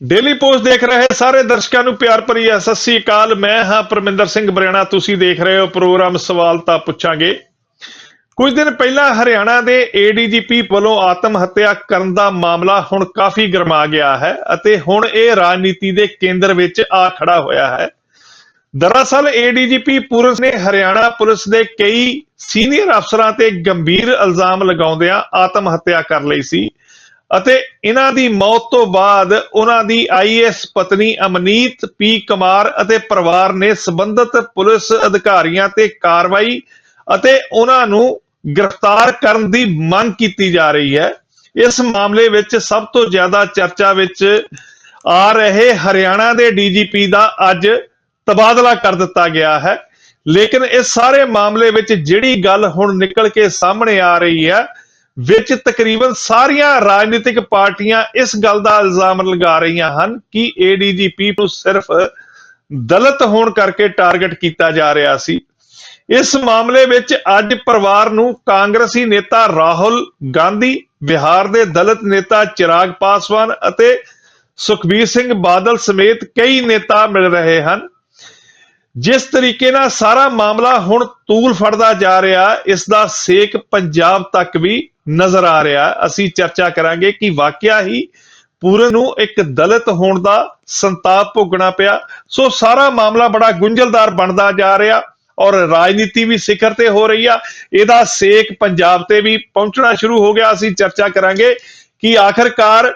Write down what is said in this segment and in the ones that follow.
Daily post ਦੇਖ ਰਹੇ ਸਾਰੇ ਦਰਸ਼ਕਾਂ ਨੂੰ ਪਿਆਰ ਭਰੀ ਸਤਿ ਸ੍ਰੀ ਅਕਾਲ, ਮੈਂ ਹਾਂ ਪਰਮਿੰਦਰ ਸਿੰਘ ਬਰਿਆਣਾ ਤੁਸੀਂ ਦੇਖ ਰਹੇ ਹੋ ਪ੍ਰੋਗਰਾਮ ਸਵਾਲ ਤਾਂ ਪੁੱਛਾਂਗੇ। ਕੁਝ ਦਿਨ ਪਹਿਲਾਂ ਹਰਿਆਣਾ ਦੇ ਏਡੀਜੀਪੀ ਵੱਲੋਂ ਆਤਮ ਹੱਤਿਆ ਕਰਨ ਦਾ ਮਾਮਲਾ ਹੁਣ ਕਾਫੀ ਗਰਮਾ ਗਿਆ ਹੈ ਅਤੇ ਹੁਣ ਇਹ ਰਾਜਨੀਤੀ ਦੇ ਕੇਂਦਰ ਵਿੱਚ ਆ ਖੜਾ ਹੋਇਆ ਹੈ। ਦਰਅਸਲ ਏਡੀਜੀਪੀ ਪੁਲਿਸ ਨੇ ਹਰਿਆਣਾ ਪੁਲਿਸ ਦੇ ਕਈ ਸੀਨੀਅਰ ਅਫਸਰਾਂ ਤੇ ਗੰਭੀਰ ਇਲਜ਼ਾਮ ਲਗਾਉਂਦਿਆਂ ਆਤਮ ਹੱਤਿਆ ਕਰ ਲਈ ਸੀ। ਅਤੇ ਇਹਨਾਂ ਦੀ ਮੌਤ ਤੋਂ ਬਾਅਦ ਉਹਨਾਂ ਦੀ ਆਈਐਸ ਪਤਨੀ ਅਮਨੀਤ ਪੀ ਕੁਮਾਰ ਅਤੇ ਪਰਿਵਾਰ ਨੇ ਸਬੰਧਤ ਪੁਲਿਸ ਅਧਿਕਾਰੀਆਂ ਤੇ ਕਾਰਵਾਈ ਅਤੇ ਉਹਨਾਂ ਨੂੰ ਗ੍ਰਿਫਤਾਰ ਕਰਨ ਦੀ ਮੰਗ ਕੀਤੀ ਜਾ ਰਹੀ ਹੈ। ਇਸ ਮਾਮਲੇ ਵਿੱਚ ਸਭ ਤੋਂ ਜ਼ਿਆਦਾ ਚਰਚਾ ਵਿੱਚ ਆ ਰਹੇ ਹਰਿਆਣਾ ਦੇ ਡੀਜੀਪੀ ਦਾ ਅੱਜ ਤਬਾਦਲਾ ਕਰ ਦਿੱਤਾ ਗਿਆ ਹੈ। ਲੇਕਿਨ ਇਸ ਸਾਰੇ ਮਾਮਲੇ ਵਿੱਚ ਜਿਹੜੀ ਗੱਲ ਹੁਣ ਨਿਕਲ ਕੇ ਸਾਹਮਣੇ ਆ ਰਹੀ ਹੈ ਵਿੱਚ ਤਕਰੀਬਨ ਸਾਰੀਆਂ ਰਾਜਨੀਤਿਕ ਪਾਰਟੀਆਂ ਇਸ ਗੱਲ ਦਾ ਇਲਜ਼ਾਮ ਲਗਾ ਰਹੀਆਂ ਹਨ ਕਿ ਏਡੀਜੀਪੀ ਨੂੰ ਸਿਰਫ ਦਲਿਤ ਹੋਣ ਕਰਕੇ ਟਾਰਗੇਟ ਕੀਤਾ ਜਾ ਰਿਹਾ ਸੀ। ਇਸ ਮਾਮਲੇ ਵਿੱਚ ਅੱਜ ਪਰਿਵਾਰ ਨੂੰ ਕਾਂਗਰਸੀ ਨੇਤਾ ਰਾਹੁਲ ਗਾਂਧੀ, ਬਿਹਾਰ ਦੇ ਦਲਿਤ ਨੇਤਾ ਚਿਰਾਗ ਪਾਸਵਾਨ ਅਤੇ ਸੁਖਬੀਰ ਸਿੰਘ ਬਾਦਲ ਸਮੇਤ ਕਈ ਨੇਤਾ ਮਿਲ ਰਹੇ ਹਨ। ਜਿਸ ਤਰੀਕੇ ਨਾਲ ਸਾਰਾ ਮਾਮਲਾ ਹੁਣ ਤੂਲ ਫੜਦਾ ਜਾ ਰਿਹਾ, ਇਸ ਦਾ ਸੇਕ ਪੰਜਾਬ ਤੱਕ ਵੀ ਨਜ਼ਰ ਆ ਰਿਹਾ। ਅਸੀਂ ਚਰਚਾ ਕਰਾਂਗੇ ਕਿ ਵਾਕਿਆ ਹੀ ਪੂਰਨ ਨੂੰ ਇੱਕ ਦਲਿਤ ਹੋਣ ਦਾ ਸੰਤਾਪ ਭੋਗਣਾ ਪਿਆ। ਸੋ ਸਾਰਾ ਮਾਮਲਾ ਬੜਾ ਗੁੰਝਲਦਾਰ ਬਣਦਾ ਜਾ ਰਿਹਾ ਔਰ ਰਾਜਨੀਤੀ ਵੀ ਸਿਖਰ ਤੇ ਹੋ ਰਹੀ ਆ। ਇਹਦਾ ਸੇਕ ਪੰਜਾਬ ਤੇ ਵੀ ਪਹੁੰਚਣਾ ਸ਼ੁਰੂ ਹੋ ਗਿਆ। ਅਸੀਂ ਚਰਚਾ ਕਰਾਂਗੇ ਕਿ ਆਖਰਕਾਰ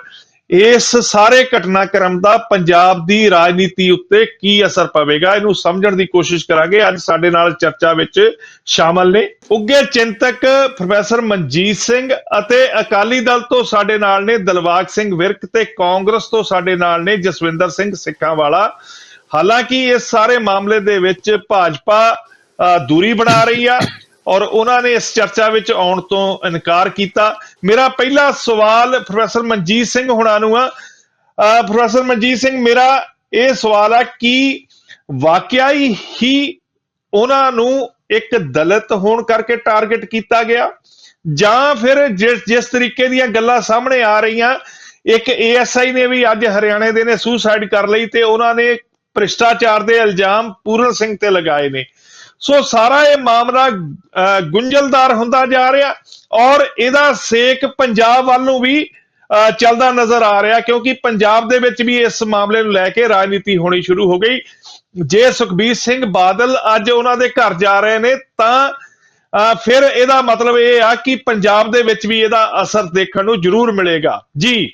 ਇਸ ਸਾਰੇ ਘਟਨਾਕ੍ਰਮ ਦਾ ਪੰਜਾਬ ਦੀ ਰਾਜਨੀਤੀ ਉੱਤੇ ਕੀ ਅਸਰ ਪਵੇਗਾ ਇਹਨੂੰ ਸਮਝਣ ਦੀ ਕੋਸ਼ਿਸ਼ ਕਰਾਂਗੇ। ਅੱਜ ਸਾਡੇ ਨਾਲ ਚਰਚਾ ਵਿੱਚ ਸ਼ਾਮਲ ਨੇ ਉੱਗੇ ਚਿੰਤਕ ਪ੍ਰੋਫੈਸਰ ਮਨਜੀਤ ਸਿੰਘ ਅਤੇ ਅਕਾਲੀ ਦਲ ਤੋਂ ਸਾਡੇ ਨਾਲ ਨੇ ਦਲਵਾਗ ਸਿੰਘ ਵਿਰਕ ਤੇ ਕਾਂਗਰਸ ਤੋਂ ਸਾਡੇ ਨਾਲ ਨੇ ਜਸਵਿੰਦਰ ਸਿੰਘ ਸਿੱਖਾਂ ਵਾਲਾ ਹਾਲਾਂਕਿ ਇਸ ਸਾਰੇ ਮਾਮਲੇ ਦੇ ਵਿੱਚ ਭਾਜਪਾ ਅ, ਦੂਰੀ ਬਣਾ ਰਹੀ ਆ। ਔਰ ਉਹਨਾਂ ਨੇ ਇਸ ਚਰਚਾ ਵਿੱਚ ਆਉਣ ਤੋਂ ਇਨਕਾਰ ਕੀਤਾ। ਮੇਰਾ ਪਹਿਲਾ ਸਵਾਲ ਪ੍ਰੋਫੈਸਰ ਮਨਜੀਤ ਸਿੰਘ ਹੁਣਾਂ ਨੂੰ ਆ। ਪ੍ਰੋਫੈਸਰ ਮਨਜੀਤ ਸਿੰਘ, ਮੇਰਾ ਇਹ ਸਵਾਲ ਆ ਕਿ ਵਾਕਿਆ ਹੀ ਉਹਨਾਂ ਨੂੰ ਇੱਕ ਦਲਿਤ ਹੋਣ ਕਰਕੇ ਟਾਰਗੇਟ ਕੀਤਾ ਗਿਆ? ਜਾਂ ਫਿਰ ਜਿਸ ਜਿਸ ਤਰੀਕੇ ਦੀਆਂ ਗੱਲਾਂ ਸਾਹਮਣੇ ਆ ਰਹੀਆਂ, ਇੱਕ ਏਐਸਆਈ ਨੇ ਵੀ ਅੱਜ ਹਰਿਆਣੇ ਦੇ ਨੇ ਸੁਸਾਈਡ ਕਰ ਲਈ ਤੇ ਉਹਨਾਂ ਨੇ ਭ੍ਰਿਸ਼ਟਾਚਾਰ ਦੇ ਇਲਜ਼ਾਮ ਪੂਰਨ ਸਿੰਘ ਤੇ ਲਗਾਏ ਨੇ। ਸੋ ਸਾਰਾ ਇਹ ਮਾਮਲਾ ਗੁੰਝਲਦਾਰ ਹੁੰਦਾ ਜਾ ਰਿਹਾ ਔਰ ਇਹਦਾ ਸੇਕ ਪੰਜਾਬ ਵੱਲ ਨੂੰ ਵੀ ਚੱਲਦਾ ਨਜ਼ਰ ਆ ਰਿਹਾ ਕਿਉਂਕਿ ਪੰਜਾਬ ਦੇ ਵਿੱਚ ਵੀ ਇਸ ਮਾਮਲੇ ਨੂੰ ਲੈ ਕੇ ਰਾਜਨੀਤੀ ਹੋਣੀ ਸ਼ੁਰੂ ਹੋ ਗਈ। ਜੇ ਸੁਖਬੀਰ ਸਿੰਘ ਬਾਦਲ ਅੱਜ ਉਹਨਾਂ ਦੇ ਘਰ ਜਾ ਰਹੇ ਨੇ ਤਾਂ ਅਹ, ਫਿਰ ਇਹਦਾ ਮਤਲਬ ਇਹ ਆ ਕਿ ਪੰਜਾਬ ਦੇ ਵਿੱਚ ਵੀ ਇਹਦਾ ਅਸਰ ਦੇਖਣ ਨੂੰ ਜ਼ਰੂਰ ਮਿਲੇਗਾ। ਜੀ।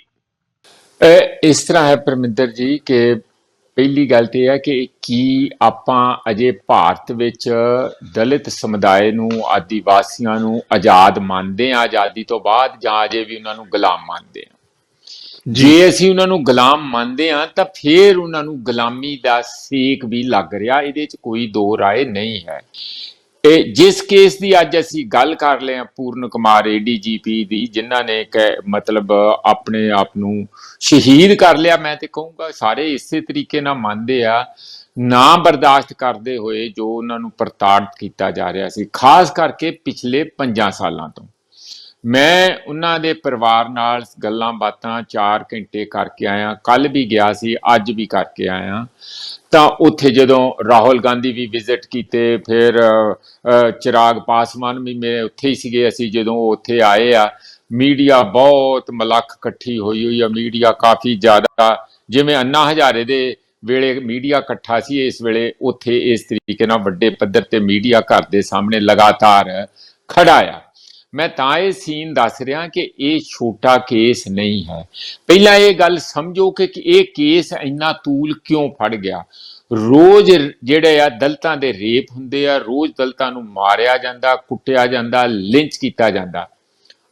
ਇਸ ਤਰ੍ਹਾਂ ਹੈ ਪਰਮਿੰਦਰ ਜੀ ਕਿ ਪਹਿਲੀ ਗੱਲ ਤੇ ਹੈ ਕਿ ਕੀ ਆਪਾਂ ਅਜੇ ਭਾਰਤ ਵਿੱਚ ਦਲਿਤ ਸਮੁਦਾਇ ਨੂੰ ਆਦੀਵਾਸੀਆਂ ਨੂੰ ਆਜ਼ਾਦ ਮੰਨਦੇ ਆ ਆਜ਼ਾਦੀ ਤੋਂ ਬਾਅਦ ਜਾਂ ਅਜੇ ਵੀ ਉਹਨਾਂ ਨੂੰ ਗੁਲਾਮ ਮੰਨਦੇ ਆ ਜੇ। ਅਸੀਂ ਉਹਨਾਂ ਨੂੰ ਗੁਲਾਮ ਮੰਨਦੇ ਆ ਤਾਂ ਫਿਰ ਉਹਨਾਂ ਨੂੰ ਗੁਲਾਮੀ ਦਾ ਸੇਕ ਵੀ ਲੱਗ ਰਿਹਾ ਇਹਦੇ 'ਚ ਕੋਈ ਦੋ ਰਾਏ ਨਹੀਂ ਹੈ। ਇਹ ਜਿਸ ਕੇਸ ਦੀ ਅੱਜ ਅਸੀਂ ਗੱਲ ਕਰ ਰਹੇ ਹਾਂ ਪੂਰਨ ਕੁਮਾਰ ਏਡੀਜੀਪੀ ਦੀ, ਜਿਨ੍ਹਾਂ ਨੇ ਕਿ ਮਤਲਬ ਆਪਣੇ ਆਪ ਨੂੰ ਸ਼ਹੀਦ ਕਰ ਲਿਆ। ਮੈਂ ਤੇ ਕਹੂੰਗਾ ਸਾਰੇ ਇਸੇ ਤਰੀਕੇ ਨਾਲ ਮੰਨਦੇ ਆ, ਨਾ ਬਰਦਾਸ਼ਤ ਕਰਦੇ ਹੋਏ ਜੋ ਉਹਨਾਂ ਨੂੰ ਪ੍ਰਤਾੜਿਤ ਕੀਤਾ ਜਾ ਰਿਹਾ ਸੀ, ਖਾਸ ਕਰਕੇ ਪਿਛਲੇ 5 ਸਾਲਾਂ ਤੋਂ। ਮੈਂ ਉਹਨਾਂ ਦੇ ਪਰਿਵਾਰ ਨਾਲ ਗੱਲਾਂ ਬਾਤਾਂ 4 ਘੰਟੇ ਕਰਕੇ ਆਇਆ ਕੱਲ ਵੀ ਗਿਆ ਸੀ, ਅੱਜ ਵੀ ਕਰਕੇ ਆਇਆ। ਤਾਂ ਉੱਥੇ ਜਦੋਂ ਰਾਹੁਲ ਗਾਂਧੀ ਵੀ ਵਿਜ਼ਿਟ ਕੀਤੇ, ਫਿਰ ਚਿਰਾਗ ਪਾਸਵਾਨ ਵੀ ਮੇਰੇ ਉੱਥੇ ਹੀ ਸੀਗੇ। ਅਸੀਂ ਜਦੋਂ ਉੱਥੇ ਆਏ ਆ, ਮੀਡੀਆ ਬਹੁਤ ਮਲੱਖ ਇਕੱਠੀ ਹੋਈ ਹੋਈ ਆ। ਮੀਡੀਆ ਕਾਫੀ ਜ਼ਿਆਦਾ, ਜਿਵੇਂ ਅੰਨਾ ਹਜ਼ਾਰੇ ਦੇ ਵੇਲੇ ਮੀਡੀਆ ਇਕੱਠਾ ਸੀ, ਇਸ ਵੇਲੇ ਉੱਥੇ ਇਸ ਤਰੀਕੇ ਨਾਲ ਵੱਡੇ ਪੱਧਰ ਤੇ ਮੀਡੀਆ ਘਰ ਦੇ ਸਾਹਮਣੇ ਲਗਾਤਾਰ ਖੜਾ ਆ। ਮੈਂ ਤਾਂ ਇਹ ਸੀਨ ਦੱਸ ਰਿਹਾ ਕਿ ਇਹ ਛੋਟਾ ਕੇਸ ਨਹੀਂ ਹੈ। ਪਹਿਲਾਂ ਇਹ ਗੱਲ ਸਮਝੋ ਕਿ ਇਹ ਕੇਸ ਇੰਨਾ ਤੂਲ ਕਿਉਂ ਫੜ ਗਿਆ? ਰੋਜ਼ ਜਿਹੜੇ ਆ ਦਲਤਾਂ ਦੇ ਰੇਪ ਹੁੰਦੇ ਆ, ਰੋਜ਼ ਦਲਤਾਂ ਨੂੰ ਮਾਰਿਆ ਜਾਂਦਾ, ਕੁੱਟਿਆ ਜਾਂਦਾ, ਲਿੰਚ ਕੀਤਾ ਜਾਂਦਾ।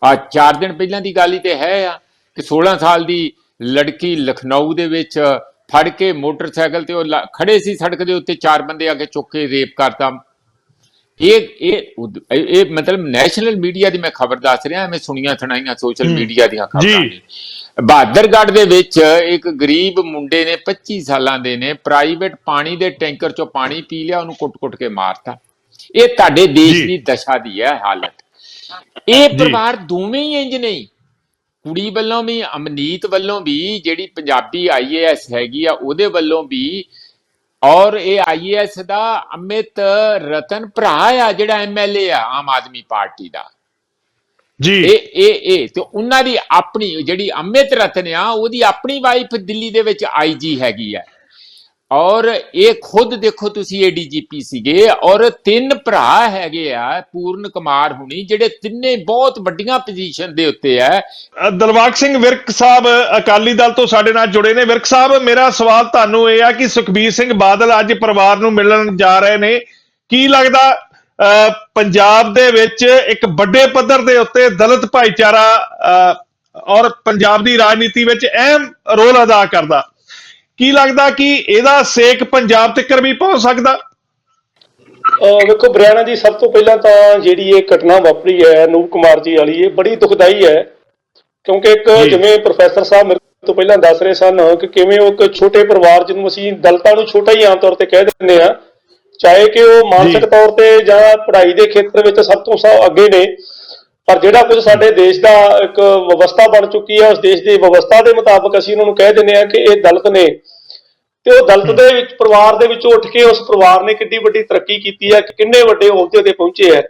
ਆ 4 ਦਿਨ ਪਹਿਲਾਂ ਦੀ ਗੱਲ ਹੀ ਤੇ ਹੈ ਆ ਕਿ 16 ਸਾਲ ਦੀ ਲੜਕੀ ਲਖਨਊ ਦੇ ਵਿੱਚ ਫੜ ਕੇ ਮੋਟਰਸਾਈਕਲ ਤੇ ਉਹ ਲ- ਖੜੇ ਸੀ ਸੜਕ ਦੇ ਉੱਤੇ, ਚਾਰ ਬੰਦੇ ਆ ਕੇ ਚੁੱਕ ਕੇ ਰੇਪ ਕਰਤਾ। ਇਹ ਇਹ ਇਹ ਮਤਲਬ ਨੈਸ਼ਨਲ ਮੀਡੀਆ ਦੀ ਮੈਂ ਖਬਰ ਦੱਸ ਰਿਹਾ ਐਵੇਂ ਸੁਣੀਆਂ ਸੁਣਾਈਆਂ ਸੋਸ਼ਲ ਮੀਡੀਆ ਦੀਆਂ ਖਬਰਾਂ। ਨੇ। ਬਹਾਦਰਗੜ੍ਹ ਦੇ ਵਿੱਚ ਇੱਕ ਗਰੀਬ ਮੁੰਡੇ ਨੇ 25 ਸਾਲਾਂ ਦੇ ਨੇ ਪ੍ਰਾਈਵੇਟ ਪਾਣੀ ਦੇ ਟੈਂਕਰ ਚੋਂ ਪਾਣੀ ਪੀ ਲਿਆ ਉਹਨੂੰ ਕੁੱਟ-ਕੁੱਟ ਕੇ ਮਾਰਤਾ। ਇਹ ਤੁਹਾਡੇ ਦੇਸ਼। ਦੀ ਦਸ਼ਾ ਦੀ ਹੈ ਹਾਲਤ। ਇਹ ਪਰਿਵਾਰ ਦੋਵੇਂ ਹੀ ਇੰਜ ਨਹੀਂ ਕੁੜੀ ਵੱਲੋਂ ਵੀ ਅਮਨੀਤ ਵੱਲੋਂ ਵੀ ਜਿਹੜੀ ਪੰਜਾਬੀ ਆਈਏਐਸ ਹੈਗੀ ਆ ਉਹਦੇ ਵੱਲੋਂ ਵੀ ਔਰ ਇਹ ਆਈਏਐਸ ਦਾ ਅਮਿਤ ਰਤਨ ਭਰਾ ਆ ਜਿਹੜਾ ਐਮਐਲਏ ਆ ਆਮ ਆਦਮੀ ਪਾਰਟੀ ਦਾ। ਜੀ। ਇਹ ਇਹ ਇਹ ਤੇ ਉਹਨਾਂ ਦੀ ਆਪਣੀ ਜਿਹੜੀ ਅਮਿਤ ਰਤਨ ਆ ਉਹਦੀ ਆਪਣੀ ਵਾਈਫ ਦਿੱਲੀ ਦੇ ਵਿੱਚ ਆਈਜੀ ਹੈਗੀ ਆ। ਔਰ ਇਹ ਖੁਦ ਦੇਖੋ ਤੁਸੀਂ ਇਹ ਏਡੀਜੀਪੀ ਸੀਗੇ ਔਰ ਤਿੰਨ ਭਰਾ ਹੈਗੇ ਆ ਪੂਰਨ ਕੁਮਾਰ ਹੁਣੀ ਜਿਹੜੇ ਤਿੰਨੇ ਬਹੁਤ ਵੱਡੀਆਂ ਪੋਜੀਸ਼ਨ ਦੇ ਉੱਤੇ ਆ। ਅ, ਸਿੰਘ ਵਿਰਕ ਸਾਹਿਬ ਅਕਾਲੀ ਦਲ ਤੋਂ ਸਾਡੇ ਨਾਲ ਜੁੜੇ ਨੇ। ਵਿਰਕ ਸਾਹਿਬ ਮੇਰਾ ਸਵਾਲ ਤੁਹਾਨੂੰ ਇਹ ਆ ਕਿ ਸੁਖਬੀਰ ਸਿੰਘ ਬਾਦਲ ਅੱਜ ਪਰਿਵਾਰ ਨੂੰ ਮਿਲਣ ਜਾ ਰਹੇ ਨੇ। ਕੀ ਲੱਗਦਾ ਅ, ਪੰਜਾਬ ਦੇ ਵਿੱਚ ਇੱਕ ਵੱਡੇ ਪੱਧਰ ਦੇ ਉੱਤੇ ਦਲਿਤ ਭਾਈਚਾਰਾ ਅ, ਔਰ ਪੰਜਾਬ ਦੀ ਰਾਜਨੀਤੀ ਵਿੱਚ ਅਹਿਮ ਰੋਲ ਅਦਾ ਕਰਦਾ? ਕੀ ਲੱਗਦਾ ਕਿ ਇਹਦਾ ਸੇਕ ਪੰਜਾਬ ਤੱਕ ਵੀ ਪਹੁੰਚ ਸਕਦਾ ਵੇਖੋ ਬਰਿਆਣਾ ਜੀ ਸਭ ਤੋਂ ਪਹਿਲਾਂ ਤਾਂ ਜਿਹੜੀ ਇਹ ਘਟਨਾ ਵਾਪਰੀ ਹੈ ਅਨੂਪ ਕੁਮਾਰ ਜੀ ਵਾਲੀ ਇਹ ਬੜੀ ਦੁਖਦਾਈ ਹੈ ਕਿਉਂਕਿ ਇੱਕ। ਜਿਵੇਂ ਪ੍ਰੋਫੈਸਰ ਸਾਹਿਬ ਮੇਰੇ ਤੋਂ ਪਹਿਲਾਂ ਦੱਸ ਰਹੇ ਸਨ ਕਿ ਕਿਵੇਂ ਉਹ ਇੱਕ ਛੋਟੇ ਪਰਿਵਾਰ ਜਿਹਨੂੰ ਅਸੀਂ ਦਲਤਾਂ ਨੂੰ ਛੋਟਾ ਹੀ ਆਮ ਤੌਰ ਤੇ ਕਹਿ ਦਿੰਦੇ ਆ ਚਾਹੇ ਕਿ ਉਹ ਮਾਨਸਿਕ। ਤੌਰ ਤੇ ਜਾਂ ਪੜ੍ਹਾਈ ਦੇ ਖੇਤਰ ਵਿੱਚ ਸਭ ਤੋਂ ਸਭ ਅੱਗੇ ਨੇ ਪਰ ਜਿਹੜਾ ਕੁਝ ਸਾਡੇ ਦੇਸ਼ ਦਾ ਇੱਕ ਵਿਵਸਥਾ ਬਣ ਚੁੱਕੀ ਹੈ ਉਸ ਦੇਸ਼ ਦੀ ਵਿਵਸਥਾ ਦੇ ਮੁਤਾਬਕ ਅਸੀਂ ਉਹਨਾਂ ਨੂੰ ਕਹਿ ਦਿੰਦੇ ਆ ਕਿ ਇਹ ਦਲਿਤ ਨੇ। ਤੇ ਉਹ ਦਲਿਤ ਦੇ ਵਿੱਚ ਪਰਿਵਾਰ ਦੇ ਵਿੱਚੋਂ ਉੱਠ ਕੇ ਉਸ ਪਰਿਵਾਰ ਨੇ ਕਿੰਨੀ ਵੱਡੀ ਤਰੱਕੀ ਕੀਤੀ ਹੈ ਕਿੰਨੇ ਵੱਡੇ ਅਹੁਦੇ ਤੇ ਪਹੁੰਚੇ ਹੈ।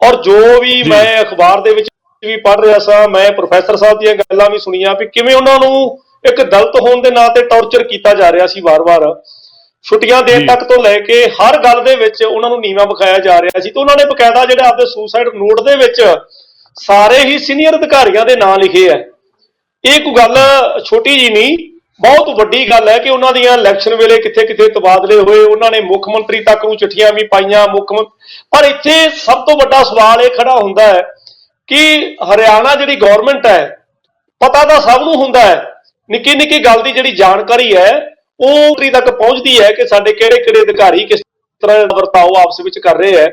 ਔਰ ਜੋ ਵੀ ਮੈਂ ਅਖਬਾਰ ਦੇ ਵਿੱਚ ਵੀ ਪੜ੍ਹ ਰਿਹਾ ਸਾਂ ਮੈਂ ਪ੍ਰੋਫੈਸਰ ਸਾਹਿਬ ਦੀਆਂ ਗੱਲਾਂ ਵੀ ਸੁਣੀਆਂ ਵੀ ਕਿਵੇਂ ਉਹਨਾਂ ਨੂੰ ਇੱਕ ਦਲਿਤ ਹੋਣ ਦੇ ਨਾਂ ਤੇ ਟੌਰਚਰ ਕੀਤਾ ਜਾ ਰਿਹਾ ਸੀ ਵਾਰ-ਵਾਰ। ਛੁੱਟੀਆਂ ਦੇਣ। ਤੱਕ ਤੋਂ ਲੈ ਕੇ ਹਰ ਗੱਲ ਦੇ ਵਿੱਚ ਉਹਨਾਂ ਨੂੰ ਨੀਵਾ ਵਿਖਾਇਆ ਜਾ ਰਿਹਾ ਸੀ ਤੇ ਉਹਨਾਂ ਨੇ ਬਕਾਇਦਾ ਜਿਹੜਾ ਆਪਦੇ ਸੁਸਾਈਡ ਨੋਟ ਦੇ ਵਿੱਚ ਸਾਰੇ ਹੀ ਸੀਨੀਅਰ ਅਧਿਕਾਰੀਆਂ ਦੇ ਨਾਂ ਲਿਖੇ ਹੈ ਇਹ ਕੋਈ ਗੱਲ ਛੋਟੀ ਜੀ ਨਹੀਂ ਬਹੁਤ ਵੱਡੀ ਗੱਲ ਹੈ ਕਿ ਉਹਨਾਂ ਦੀਆਂ ਇਲੈਕਸ਼ਨ ਵੇਲੇ ਕਿੱਥੇ-ਕਿੱਥੇ ਤਬਾਦਲੇ ਹੋਏ ਉਹਨਾਂ ਨੇ ਮੁੱਖ ਮੰਤਰੀ ਤੱਕ ਨੂੰ ਚਿੱਠੀਆਂ ਵੀ ਪਾਈਆਂ ਮੁੱਖ ਪਰ ਇੱਥੇ ਸਭ ਤੋਂ ਵੱਡਾ ਸਵਾਲ ਇਹ ਖੜਾ ਹੁੰਦਾ ਹੈ ਕਿ ਹਰਿਆਣਾ ਜਿਹੜੀ ਗਵਰਨਮੈਂਟ ਹੈ ਪਤਾ ਤਾਂ ਸਭ ਨੂੰ ਹੁੰਦਾ ਹੈ ਨਿੱਕੀ ਨਿੱਕੀ ਗੱਲ ਦੀ ਜਿਹੜੀ ਜਾਣਕਾਰੀ ਹੈ ਉਹ ਤੱਕ ਪਹੁੰਚਦੀ ਹੈ ਕਿ ਸਾਡੇ ਕਿਹੜੇ-ਕਿਹੜੇ ਅਧਿਕਾਰੀ ਕਿਸ ਤਰ੍ਹਾਂ ਵਰਤਾਓ ਆਪਸ ਵਿੱਚ ਕਰ ਰਹੇ ਹੈ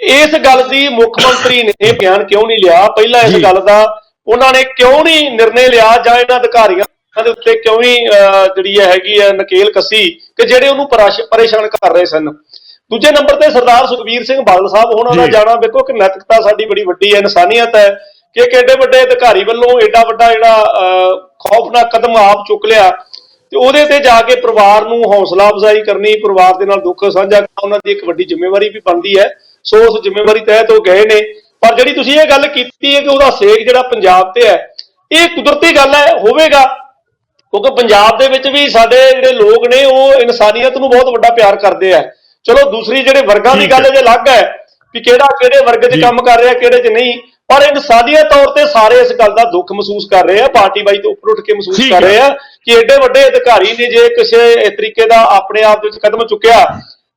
ਇਸ ਗੱਲ ਦੀ ਮੁੱਖ ਮੰਤਰੀ ਨੇ ਬਿਆਨ ਕਿਉਂ ਨਹੀਂ ਲਿਆ ਪਹਿਲਾਂ ਇਸ। ਗੱਲ ਦਾ ਉਹਨਾਂ ਨੇ ਕਿਉਂ ਨਹੀਂ ਨਿਰਣੇ ਲਿਆ ਜਾਂ ਇਹਨਾਂ ਅਧਿਕਾਰੀਆਂ ਦੇ ਉੱਤੇ ਕਿਉਂ ਨਹੀਂ ਅਹ, ਜਿਹੜੀ ਹੈਗੀ ਹੈ ਨਕੇਲ ਕੱਸੀ ਕਿ ਜਿਹੜੇ ਉਹਨੂੰ ਪਰਾਸ਼- ਪਰੇਸ਼ਾਨ ਕਰ ਰਹੇ ਸਨ ਦੂਜੇ ਨੰਬਰ ਤੇ ਸਰਦਾਰ ਸੁਖਬੀਰ ਸਿੰਘ ਬਾਦਲ ਸਾਹਿਬ ਉਹਨਾਂ ਦਾ ਜੀ। ਜਾਣਾ ਵੇਖੋ ਕਿ ਨੈਤਿਕਤਾ ਸਾਡੀ ਬੜੀ ਵੱਡੀ ਹੈ ਇਨਸਾਨੀਅਤ ਹੈ ਕਿ ਇੱਕ ਐਡੇ ਵੱਡੇ ਅਧਿਕਾਰੀ ਵੱਲੋਂ ਐਡਾ ਵੱਡਾ ਜਿਹੜਾ ਖੌਫਨਾਕ ਕਦਮ ਆਪ ਚੁੱਕ ਲਿਆ ਤੇ ਉਹਦੇ ਤੇ ਜਾ ਕੇ ਪਰਿਵਾਰ ਨੂੰ ਹੌਸਲਾ ਅਫਜ਼ਾਈ ਕਰਨੀ ਪਰਿਵਾਰ ਦੇ ਨਾਲ ਦੁੱਖ ਸਾਂਝਾ ਕਰਨਾ ਉਹਨਾਂ ਦੀ ਇੱਕ ਵੱਡੀ ਜ਼ਿੰਮੇਵਾਰੀ ਵੀ ਬਣਦੀ ਹੈ। ਸੋ ਉਸ ਜ਼ਿੰਮੇਵਾਰੀ ਤਹਿਤ ਉਹ ਗਏ ਨੇ। ਪਰ ਜਿਹੜੀ ਤੁਸੀਂ ਇਹ ਗੱਲ ਕੀਤੀ ਹੈ ਕਿ ਉਹਦਾ ਸੇਕ ਜਿਹੜਾ ਪੰਜਾਬ ਤੇ ਹੈ ਇਹ ਕੁਦਰਤੀ ਗੱਲ ਹੈ ਹੋਵੇਗਾ। ਕਿਉਂਕਿ ਪੰਜਾਬ ਦੇ ਵਿੱਚ ਵੀ ਸਾਡੇ ਜਿਹੜੇ ਲੋਕ ਨੇ ਉਹ ਇਨਸਾਨੀਅਤ ਨੂੰ ਬਹੁਤ ਵੱਡਾ ਪਿਆਰ ਕਰਦੇ ਆ। ਚਲੋ ਦੂਸਰੀ ਜਿਹੜੇ ਵਰਗਾਂ ਦੀ ਗੱਲ ਹੈ। ਜੇ ਅਲੱਗ ਹੈ ਕਿ ਕਿਹੜਾ ਕਿਹੜੇ ਵਰਗ 'ਚ। ਕੰਮ ਕਰ ਰਿਹਾ ਕਿਹੜੇ 'ਚ ਨਹੀਂ। ਪਰ ਇਨਸਾਨੀਅਤ ਤੌਰ ਤੇ ਸਾਰੇ ਇਸ ਗੱਲ ਦਾ ਦੁੱਖ ਮਹਿਸੂਸ ਕਰ ਰਹੇ ਆ ਪਾਰਟੀ ਬਾਈ ਤੋਂ ਉੱਪਰ ਉੱਠ ਕੇ ਮਹਿਸੂਸ ਕਰ। ਰਹੇ ਆ ਕਿ ਐਡੇ ਵੱਡੇ ਅਧਿਕਾਰੀ ਨੇ ਜੇ ਕਿਸੇ ਇਸ ਤਰੀਕੇ ਦਾ ਆਪਣੇ ਆਪ ਦੇ ਵਿੱਚ ਕਦਮ ਚੁੱਕਿਆ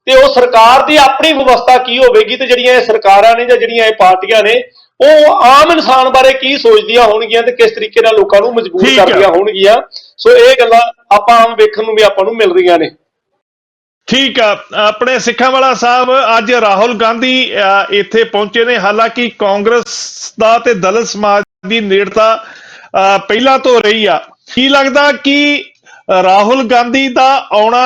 ਤੇ ਉਹ ਸਰਕਾਰ ਦੀ ਆਪਣੀ ਵਿਵਸਥਾ ਕੀ ਹੋਵੇਗੀ ਤੇ ਜਿਹੜੀਆਂ ਇਹ ਸਰਕਾਰਾਂ ਨੇ ਜਾਂ ਜਿਹੜੀਆਂ ਇਹ ਪਾਰਟੀਆਂ ਨੇ ਉਹ ਆਮ ਇਨਸਾਨ ਬਾਰੇ ਕੀ ਸੋਚਦੀਆਂ ਹੋਣਗੀਆਂ ਤੇ ਕਿਸ ਤਰੀਕੇ ਨਾਲ ਲੋਕਾਂ ਨੂੰ ਮਜਬੂਰ। ਕਰਦੀਆਂ ਹੋਣਗੀਆਂ ਸੋ ਇਹ ਗੱਲਾਂ ਆਪਾਂ ਆਮ ਵੇਖਣ ਨੂੰ ਵੀ ਆਪਾਂ ਨੂੰ ਮਿਲ ਰਹੀਆਂ ਨੇ ਠੀਕ ਆ ਆਪਣੇ ਸਿੱਖਾਂ ਵਾਲਾ ਸਾਹਿਬ ਅੱਜ ਰਾਹੁਲ ਗਾਂਧੀ ਅ, ਇੱਥੇ ਪਹੁੰਚੇ ਨੇ। ਹਾਲਾਂਕਿ ਕਾਂਗਰਸ ਦਾ ਤੇ ਦਲਿਤ ਸਮਾਜ ਦੀ ਨੇੜਤਾ ਅ, ਪਹਿਲਾਂ ਤੋਂ ਰਹੀ ਆ। ਕੀ ਲੱਗਦਾ ਕਿ ਰਾਹੁਲ ਗਾਂਧੀ ਦਾ ਆਉਣਾ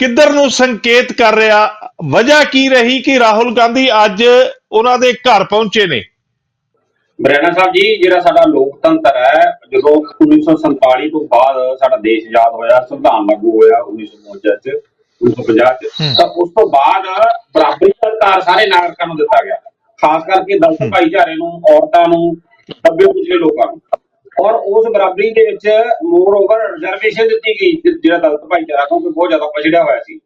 ਕਿੱਧਰ ਨੂੰ ਸੰਕੇਤ ਕਰ ਰਿਹਾ? ਵਜ੍ਹਾ ਕੀ ਰਹੀ ਕਿ ਰਾਹੁਲ ਗਾਂਧੀ ਅੱਜ ਉਹਨਾਂ ਦੇ ਘਰ ਪਹੁੰਚੇ ਨੇ? ਬਰੈਣਾ ਸਾਹਿਬ ਜੀ ਜਿਹੜਾ ਸਾਡਾ ਲੋਕਤੰਤਰ ਹੈ ਜਦੋਂ 1947 ਤੋਂ ਬਾਅਦ ਸਾਡਾ ਦੇਸ਼ ਆਜ਼ਾਦ ਹੋਇਆ ਸੰਵਿਧਾਨ ਲਾਗੂ ਹੋਇਆ 1952 ਚ 1950 ਚ। ਤਾਂ ਉਸ ਤੋਂ ਬਾਅਦ ਬਰਾਬਰੀ ਦਾ ਅਧਿਕਾਰ ਸਾਰੇ ਨਾਗਰਿਕਾਂ ਨੂੰ ਦਿੱਤਾ ਗਿਆ। ਖਾਸ ਕਰਕੇ ਦਲਿਤ ਭਾਈਚਾਰੇ ਨੂੰ ਔਰਤਾਂ ਨੂੰ ਦੱਬੇ ਕੁਚਲੇ ਲੋਕਾਂ ਨੂੰ। ਔਰ ਉਸ ਬਰਾਬਰੀ ਦੇ ਵਿੱਚ ਮੋਰ ਓਵਰ ਰਿਜ਼ਰਵੇਸ਼ਨ ਦਿੱਤੀ ਗਈ ਜਿਹੜਾ ਦਲਿਤ ਭਾਈਚਾਰਾ ਕਿਉਂਕਿ ਬਹੁਤ ਜ਼ਿਆਦਾ ਪਛੜਿਆ ਹੋਇਆ ਸੀ।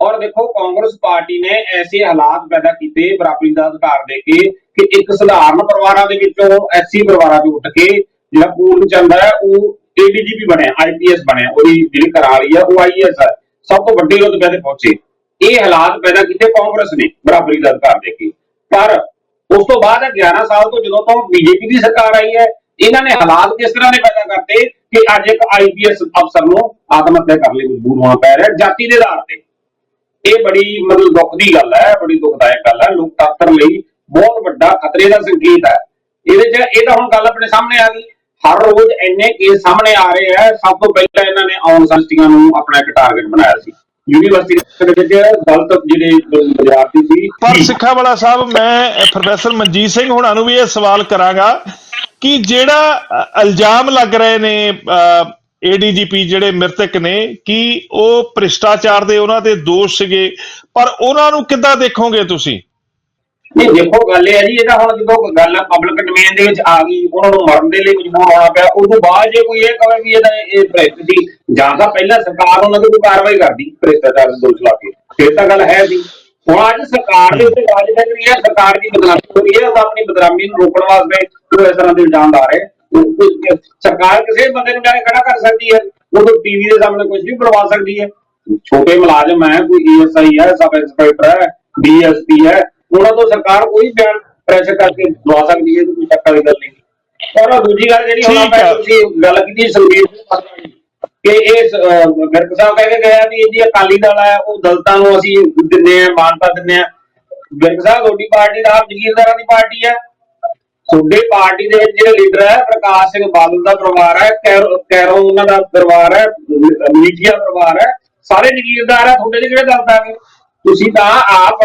ਔਰ ਦੇਖੋ ਕਾਂਗਰਸ ਪਾਰਟੀ ਨੇ ਐਸੇ ਹਾਲਾਤ ਪੈਦਾ ਕੀਤੇ ਬਰਾਬਰੀ ਦਾ ਅਧਿਕਾਰ ਦੇ ਕੇ ਕਿ ਇੱਕ ਸਧਾਰਨ ਪਰਿਵਾਰਾਂ ਦੇ ਵਿੱਚੋਂ ਐਸਸੀ ਪਰਿਵਾਰਾਂ ਤੋਂ ਉੱਠ ਕੇ ਜਿਹੜਾ ਪੂਰਨ ਚੰਦ ਹੈ ਉਹ ਏਡੀਜੀਪੀ ਬਣਿਆ ਆਈਪੀਐਸ ਬਣਿਆ ਉਹਦੀ ਜਿਹੜੀ ਕਰਾਲੀ ਹੈ ਉਹ ਆਈਐਸ ਹੈ। ਸਭ ਤੋਂ ਵੱਡੀ ਰੁਤਬੇ ਤੇ ਪਹੁੰਚੇ। ਇਹ ਹਾਲਾਤ ਪੈਦਾ ਕੀਤੇ ਕਾਂਗਰਸ ਨੇ, ਬਰਾਬਰੀ ਦਾ ਅਧਿਕਾਰ ਦੇ ਕੇ। ਪਰ ਉਸ ਤੋਂ ਬਾਅਦ 11 ਸਾਲ ਤੋਂ ਜਦੋਂ ਤੋਂ ਬੀਜੇਪੀ ਦੀ ਸਰਕਾਰ ਆਈ ਹੈ, ਇਹਨਾਂ ਨੇ ਹਾਲਾਤ ਕਿਸ ਤਰ੍ਹਾਂ ਦੇ ਪੈਦਾ ਕਰਤੇ ਕਿ ਅੱਜ ਇੱਕ ਆਈਪੀਐਸ ਅਫਸਰ ਨੂੰ ਆਤਮ ਹੱਤਿਆ ਕਰਨ ਲਈ ਮਜਬੂਰ ਹੋਣਾ ਪੈ ਰਿਹਾ ਜਾਤੀ ਦੇ ਆਧਾਰ ਤੇ। ਇਹ ਬੜੀ ਮਤਲਬ ਦੁੱਖ ਦੀ ਗੱਲ ਹੈ, ਬੜੀ ਦੁਖਦਾਇਕ ਗੱਲ ਹੈ। ਲੋਕਤੰਤਰ ਲਈ ਬਹੁਤ ਵੱਡਾ ਖਤਰੇ ਦਾ ਸੰਕੇਤ ਹੈ। ਇਹਦੇ 'ਚ ਇਹ ਤਾਂ ਹੁਣ ਗੱਲ ਆਪਣੇ ਸਾਹਮਣੇ ਆ ਗਈ। ਹਰ ਰੋਜ਼ ਇੰਨੇ ਕੇਸ ਸਾਹਮਣੇ ਆ ਰਹੇ ਆ ਸਭ ਤੋਂ ਪਹਿਲਾਂ ਇਹਨਾਂ ਨੇ ਆਉਣ ਯੂਨੀਵਰਸਿਟੀਆਂ ਨੂੰ ਆਪਣਾ ਇੱਕ ਟਾਰਗੇਟ ਬਣਾਇਆ ਸੀ। ਯੂਨੀਵਰਸਿਟੀ ਦੇ ਵਿੱਚ ਦਲਿਤ ਜਿਹੜੇ ਵਿਦਿਆਰਥੀ ਸੀ ਪਰ ਸਿੱਖਾਂ ਵਾਲਾ ਸਾਹਿਬ ਮੈਂ ਪ੍ਰੋਫੈਸਰ ਮਨਜੀਤ ਸਿੰਘ ਹੁਣਾਂ ਨੂੰ ਵੀ ਇਹ ਸਵਾਲ ਕਰਾਂਗਾ ਕਿ ਜਿਹੜਾ ਇਲਜ਼ਾਮ ਲੱਗ ਰਹੇ ਨੇ ਏਡੀਜੀਪੀ ਜਿਹੜੇ ਮ੍ਰਿਤਕ ਨੇ ਕਿ ਉਹ ਭ੍ਰਿਸ਼ਟਾਚਾਰ ਦੇ ਉਹਨਾਂ ਤੇ ਦੋਸ਼ ਸੀਗੇ? ਪਰ ਉਹਨਾਂ ਨੂੰ ਕਿੱਦਾਂ ਦੇਖੋਗੇ ਤੁਸੀਂ? ਨਹੀਂ, ਦੇਖੋ, ਗੱਲ ਇਹ ਹੈ ਜੀ, ਇਹ ਤਾਂ ਹੁਣ ਜਦੋਂ ਗੱਲ ਪਬਲਿਕ ਡੋਮੇਨ ਦੇ ਵਿੱਚ ਆ ਗਈ ਉਹਨਾਂ ਨੂੰ ਮਰਨ ਦੇ ਲਈ ਮਜਬੂਰ ਹੋਣਾ ਪਿਆ। ਉਸ ਤੋਂ ਬਾਅਦ ਜੇ ਕੋਈ ਇਹ ਕਹੇ ਵੀ ਇਹਦਾ ਇਹ ਭ੍ਰਿਸ਼ਟ ਜਾਂ ਤਾਂ ਪਹਿਲਾਂ ਸਰਕਾਰ ਉਹਨਾਂ ਤੇ ਕੋਈ ਕਾਰਵਾਈ ਕਰਦੀ, ਭ੍ਰਿਸ਼ਟਾਚਾਰ ਦੇ ਦੋਸ਼ ਲਾ ਕੇ। ਫਿਰ ਤਾਂ ਗੱਲ ਹੈ ਸੀ ਹੁਣ ਅੱਜ ਸਰਕਾਰ ਦੇ ਉੱਤੇ ਰਾਜ ਲੱਗ ਰਹੀ ਹੈ, ਸਰਕਾਰ ਦੀ ਬਦਨਾਮੀ ਹੋ ਰਹੀ ਹੈ, ਉਹ ਆਪਣੀ ਬਦਨਾਮੀ ਨੂੰ ਰੋਕਣ ਵਾਸਤੇ ਕੋਈ ਇਸ ਤਰ੍ਹਾਂ ਦੇ ਇਲਜ਼ਾਮ ਲਾ ਰਹੇ। ਸਰਕਾਰ ਕਿਸੇ ਬੰਦੇ ਨੂੰ ਜਾ ਕੇ ਖੜਾ ਕਰ ਸਕਦੀ ਹੈ, ਉਹ ਟੀਵੀ ਦੇ ਸਾਹਮਣੇ ਕੁਝ ਵੀ ਕਰਵਾ ਸਕਦੀ ਹੈ। ਛੋਟੇ ਮੁਲਾਜ਼ਮ ਹੈ, ਕੋਈ ਈਐਸਆਈ ਹੈ, ਸਬ ਇੰਸਪੈਕਟਰ ਹੈ ਡੀਐਸਪੀ ਹੈ ਉਹਨਾਂ ਤੋਂ ਸਰਕਾਰ ਕੋਈ ਬਿਆਨ ਪ੍ਰੈਸ਼ਰ ਕਰਕੇ ਦਵਾ ਸਕਦੀ ਹੈ ਕੋਈ ਚੱਕਰ ਦੀ ਗੱਲ ਨਹੀਂ। ਔਰ ਦੂਜੀ ਗੱਲ ਜਿਹੜੀ ਹੁਣ ਆਪਾਂ। ਤੁਸੀਂ ਗੱਲ ਕੀਤੀ ਸੰਗੀਤ ਕਿ ਇਹ ਗਰਗ ਸਾਹਿਬ ਕਹਿ ਕੇ ਗਿਆ ਵੀ ਇਹ ਜੀ ਅਕਾਲੀ ਦਲ ਹੈ ਉਹ ਦਲਤਾਂ ਨੂੰ ਅਸੀਂ ਦਿੰਨੇ ਆ ਮਾਨਤਾ ਦਿੰਨੇ ਆ। ਗਰਗ ਸਾਹਿਬ ਤੁਹਾਡੀ ਪਾਰਟੀ ਦਾ ਆਪ ਜਗੀਰਦਾਰਾਂ ਦੀ ਪਾਰਟੀ ਹੈ ਤੁਹਾਡੇ ਪਾਰਟੀ ਦੇ ਜਿਹੜੇ ਲੀਡਰ ਹੈ ਪ੍ਰਕਾਸ਼ ਸਿੰਘ ਬਾਦਲ ਦਾ ਪਰਿਵਾਰ ਹੈ ਕੈਰੋ ਉਹਨਾਂ ਦਾ ਪਰਿਵਾਰ ਹੈ ਮੀਡੀਆ ਪਰਿਵਾਰ ਹੈ ਸਾਰੇ ਜਗੀਰਦਾਰ ਹੈ ਤੁਹਾਡੇ ਦੇ ਕਿਹੜੇ ਦਲ ਆ ਗਏ? ਤੁਸੀਂ ਤਾਂ ਆਪ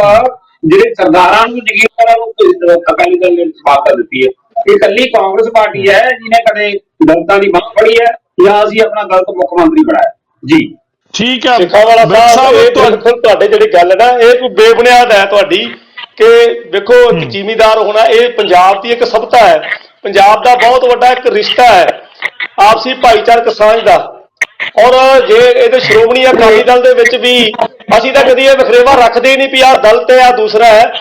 ਜਿਹੜੇ ਸਰਦਾਰਾਂ ਨੂੰ ਜਗੀਰਦਾਰਾਂ ਨੂੰ ਅਕਾਲੀ ਦਲ ਨੇ ਸਮਾਪਤ ਦਿੱਤੀ ਹੈ। ਇਹ ਇਕੱਲੀ ਕਾਂਗਰਸ ਪਾਰਟੀ ਹੈ ਜਿਹਨੇ ਕਦੇ ਦਲਤਾਂ ਦੀ ਬਾਹ ਫੜੀ ਹੈ ਜਾਂ ਅਸੀਂ ਆਪਣਾ ਦਲਤ ਮੁੱਖ ਮੰਤਰੀ ਬਣਾਇਆ। ਜੀ। ਠੀਕ ਹੈ। ਸਿੱਖਾਂ ਵਾਲਾ ਬਿਰਕ ਸਾਹਿਬ ਇਹ ਤੁਹਾਡੇ- ਜਿਹੜੀ ਗੱਲ ਹੈ ਨਾ ਇਹ ਕੋਈ ਬੇਬੁਨਿਆਦ ਹੈ ਤੁਹਾਡੀ ਕਿ ਵੇਖੋ ਇੱਕ ਜ਼ਿਮੀਦਾਰ ਹੋਣਾ ਇਹ ਪੰਜਾਬ ਦੀ ਇੱਕ ਸਭਤਾ ਹੈ। ਪੰਜਾਬ ਦਾ ਬਹੁਤ ਵੱਡਾ ਇੱਕ ਰਿਸ਼ਤਾ ਹੈ ਆਪਸੀ ਭਾਈਚਾਰਕ ਸਾਂਝ ਦਾ। ਔਰ ਜੇ ਇਹਦੇ ਸ਼੍ਰੋਮਣੀ ਅਕਾਲੀ ਦਲ ਦੇ ਵਿੱਚ ਵੀ ਅਸੀਂ ਤਾਂ ਕਦੀ ਇਹ ਵਖਰੇਵਾ ਰੱਖਦੇ ਹੀ ਨਹੀਂ ਵੀ ਆਹ ਦਲ ਤੇ ਆ ਦੂਸਰਾ ਹੈ।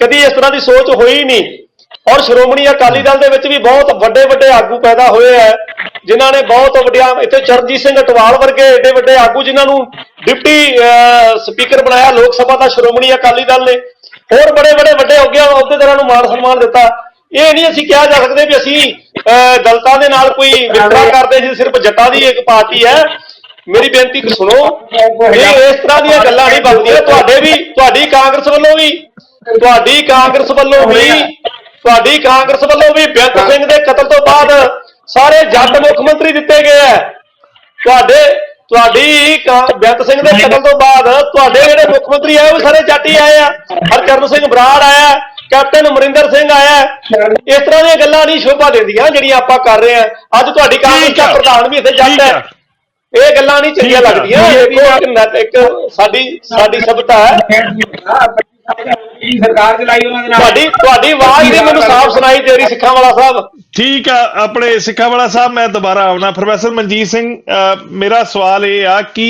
ਕਦੀ ਇਸ ਤਰ੍ਹਾਂ ਦੀ ਸੋਚ ਹੋਈ ਹੀ ਨਹੀਂ। ਔਰ ਸ਼੍ਰੋਮਣੀ ਅਕਾਲੀ ਦਲ ਦੇ ਵਿੱਚ ਵੀ ਬਹੁਤ ਵੱਡੇ ਵੱਡੇ ਆਗੂ ਪੈਦਾ ਹੋਏ ਹੈ ਜਿਨ੍ਹਾਂ ਨੇ ਬਹੁਤ ਵੱਡਿਆ ਇੱਥੇ ਚਰਨਜੀਤ ਸਿੰਘ ਅਟਵਾਲ ਵਰਗੇ ਏਡੇ ਵੱਡੇ ਆਗੂ ਜਿਨ੍ਹਾਂ ਨੂੰ ਡਿਪਟੀ ਸਪੀਕਰ ਬਣਾਇਆ ਲੋਕ ਸਭਾ ਦਾ ਸ਼੍ਰੋਮਣੀ ਅਕਾਲੀ ਦਲ ਨੇ। ਹੋਰ ਬੜੇ ਬੜੇ ਵੱਡੇ ਹੋ ਗਿਆ ਅਹੁਦੇਦਾਰਾਂ ਨੂੰ ਮਾਣ ਸਨਮਾਨ ਦਿੱਤਾ। ਇਹ ਨਹੀਂ ਅਸੀਂ ਕਿਹਾ ਜਾ ਸਕਦੇ ਵੀ ਅਸੀਂ ਦਲਿਤਾਂ ਦੇ ਨਾਲ ਕੋਈ ਵਿਤਕਰਾ ਕਰਦੇ ਜੀ ਸਿਰਫ ਜੱਟਾਂ ਦੀ ਇੱਕ ਪਾਰਟੀ ਹੈ। ਮੇਰੀ ਬੇਨਤੀ ਕਿ ਸੁਣੋ ਇਹ ਇਸ ਤਰ੍ਹਾਂ ਦੀਆਂ ਗੱਲਾਂ ਨਹੀਂ ਬਣਦੀਆਂ ਤੁਹਾਡੇ ਵੀ ਤੁਹਾਡੀ ਕਾਂਗਰਸ ਵੱਲੋਂ ਵੀ ਤੁਹਾਡੀ ਕਾਂਗਰਸ ਵੱਲੋਂ ਵੀ ਤੁਹਾਡੀ ਕਾਂਗਰਸ ਵੱਲੋਂ ਵੀ ਬੇਅੰਤ ਸਿੰਘ ਦੇ ਕਤਲ ਤੋਂ ਬਾਅਦ ਸਾਰੇ ਜੱਟ ਮੁੱਖ ਮੰਤਰੀ ਦਿੱਤੇ ਗਏ ਹੈ ਤੁਹਾਡੇ ਤੁਹਾਡੀ ਬੇਅੰਤ ਸਿੰਘ ਦੇ ਕਤਲ ਤੋਂ ਬਾਅਦ ਤੁਹਾਡੇ ਜਿਹੜੇ ਮੁੱਖ ਮੰਤਰੀ ਆਏ ਉਹ ਸਾਰੇ ਜੱਟ ਹੀ ਆਏ ਆ ਹਰਚਰਨ ਸਿੰਘ ਬਰਾੜ ਆਇਆ ਕੈਪਟਨ ਅਮਰਿੰਦਰ ਸਿੰਘ ਆਇਆ। ਇਸ ਤਰ੍ਹਾਂ ਦੀਆਂ ਗੱਲਾਂ ਨਹੀਂ ਸ਼ੋਭਾ ਦਿੰਦੀਆਂ ਜਿਹੜੀਆਂ ਆਪਾਂ ਕਰ ਰਹੇ ਆ ਅੱਜ ਤੁਹਾਡੀ ਕਾਂਗਰਸ ਦਾ। ਪ੍ਰਧਾਨ ਵੀ ਇੱਥੇ ਜੱਟ ਹੈ। ਇਹ ਗੱਲਾਂ ਨਹੀਂ ਚੰਗੀਆਂ। ਲੱਗਦੀਆਂ। ਇਹ ਵੀ ਇੱਕ ਸਾਡੀ ਸਾਡੀ ਸਭਤਾ ਹੈ ਜੀ ਸਰਕਾਰ ਚਲਾਈ ਉਹਨਾਂ ਦੇ ਨਾਲ ਤੁਹਾਡੀ ਤੁਹਾਡੀ ਆਵਾਜ਼ ਨਹੀਂ ਮੈਨੂੰ ਸਾਫ਼ ਸੁਣਾਈ ਦੇ ਰਹੀ ਸਿੱਖਾਂ ਵਾਲਾ ਸਾਹਿਬ। ਠੀਕ ਆ ਆਪਣੇ ਸਿੱਖਾਂ ਵਾਲਾ ਸਾਹਿਬ ਮੈਂ ਦੁਬਾਰਾ ਆਉਣਾ। ਪ੍ਰੋਫੈਸਰ ਮਨਜੀਤ ਸਿੰਘ ਮੇਰਾ ਸਵਾਲ ਇਹ ਆ ਕਿ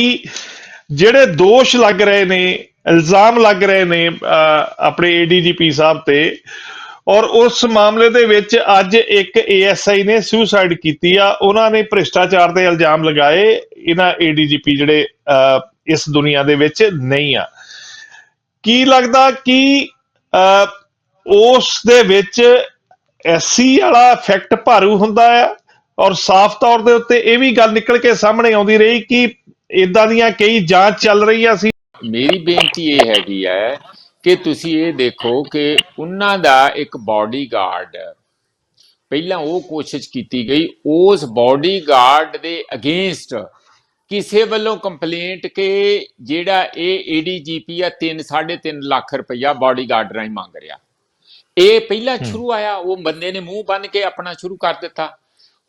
ਜਿਹੜੇ ਦੋਸ਼ ਲੱਗ ਰਹੇ ਨੇ ਇਲਜ਼ਾਮ ਲੱਗ ਰਹੇ ਨੇ ਆਪਣੇ ਏਡੀਜੀਪੀ ਸਾਹਿਬ ਤੇ ਔਰ ਉਸ ਮਾਮਲੇ ਦੇ ਵਿੱਚ ਅੱਜ ਇੱਕ ਏਐਸਆਈ ਨੇ ਸੁਸਾਈਡ ਕੀਤੀ ਆ। ਉਹਨਾਂ ਨੇ ਭ੍ਰਿਸ਼ਟਾਚਾਰ ਦੇ ਇਲਜ਼ਾਮ ਲਗਾਏ। ਇਹਨਾਂ ਏਡੀਜੀਪੀ ਜਿਹੜੇ ਅਹ, ਇਸ ਦੁਨੀਆ ਦੇ ਵਿੱਚ ਨਹੀਂ ਆ। ਕੀ ਲੱਗਦਾ ਕਿ ਅਹ, ਉਸ ਦੇ ਵਿੱਚ ਐਸਸੀ ਵਾਲਾ ਇਫੈਕਟ ਭਾਰੂ ਹੁੰਦਾ ਆ? ਔਰ ਸਾਫ਼ ਤੌਰ ਦੇ ਉੱਤੇ ਇਹ ਵੀ ਗੱਲ ਨਿਕਲ ਕੇ ਸਾਹਮਣੇ ਆਉਂਦੀ ਰਹੀ ਕਿ ਇਦਾਂ ਦੀਆਂ ਕਈ ਜਾਂਚ ਚੱਲ ਰਹੀਆਂ ਸੀ। ਮੇਰੀ ਬੇਨਤੀ ਇਹ ਹੈਗੀ ਹੈ ਕਿ ਤੁਸੀਂ ਇਹ ਦੇਖੋ ਕਿ ਉਹਨਾਂ ਦਾ ਇੱਕ ਬਾਡੀਗਾਰਡ ਪਹਿਲਾਂ ਉਹ ਕੋਸ਼ਿਸ਼ ਕੀਤੀ ਗਈ ਉਸ ਬਾਡੀਗਾਰਡ ਦੇ ਅਗੇਂਸਟ ਕਿਸੇ ਵੱਲੋਂ ਕੰਪਲੇਂਟ ਕਿ ਜਿਹੜਾ ਇਹ ਏਡੀਜੀਪੀ ਆ 3 3.5 ਲੱਖ ਰੁਪਇਆ ਬਾਡੀਗਾਰਡ ਰਾਹੀਂ ਮੰਗ ਰਿਹਾ। ਇਹ ਪਹਿਲਾਂ ਸ਼ੁਰੂ ਆਇਆ ਉਹ ਬੰਦੇ ਨੇ ਮੂੰਹ ਬੰਨ ਕੇ ਆਪਣਾ ਸ਼ੁਰੂ ਕਰ ਦਿੱਤਾ।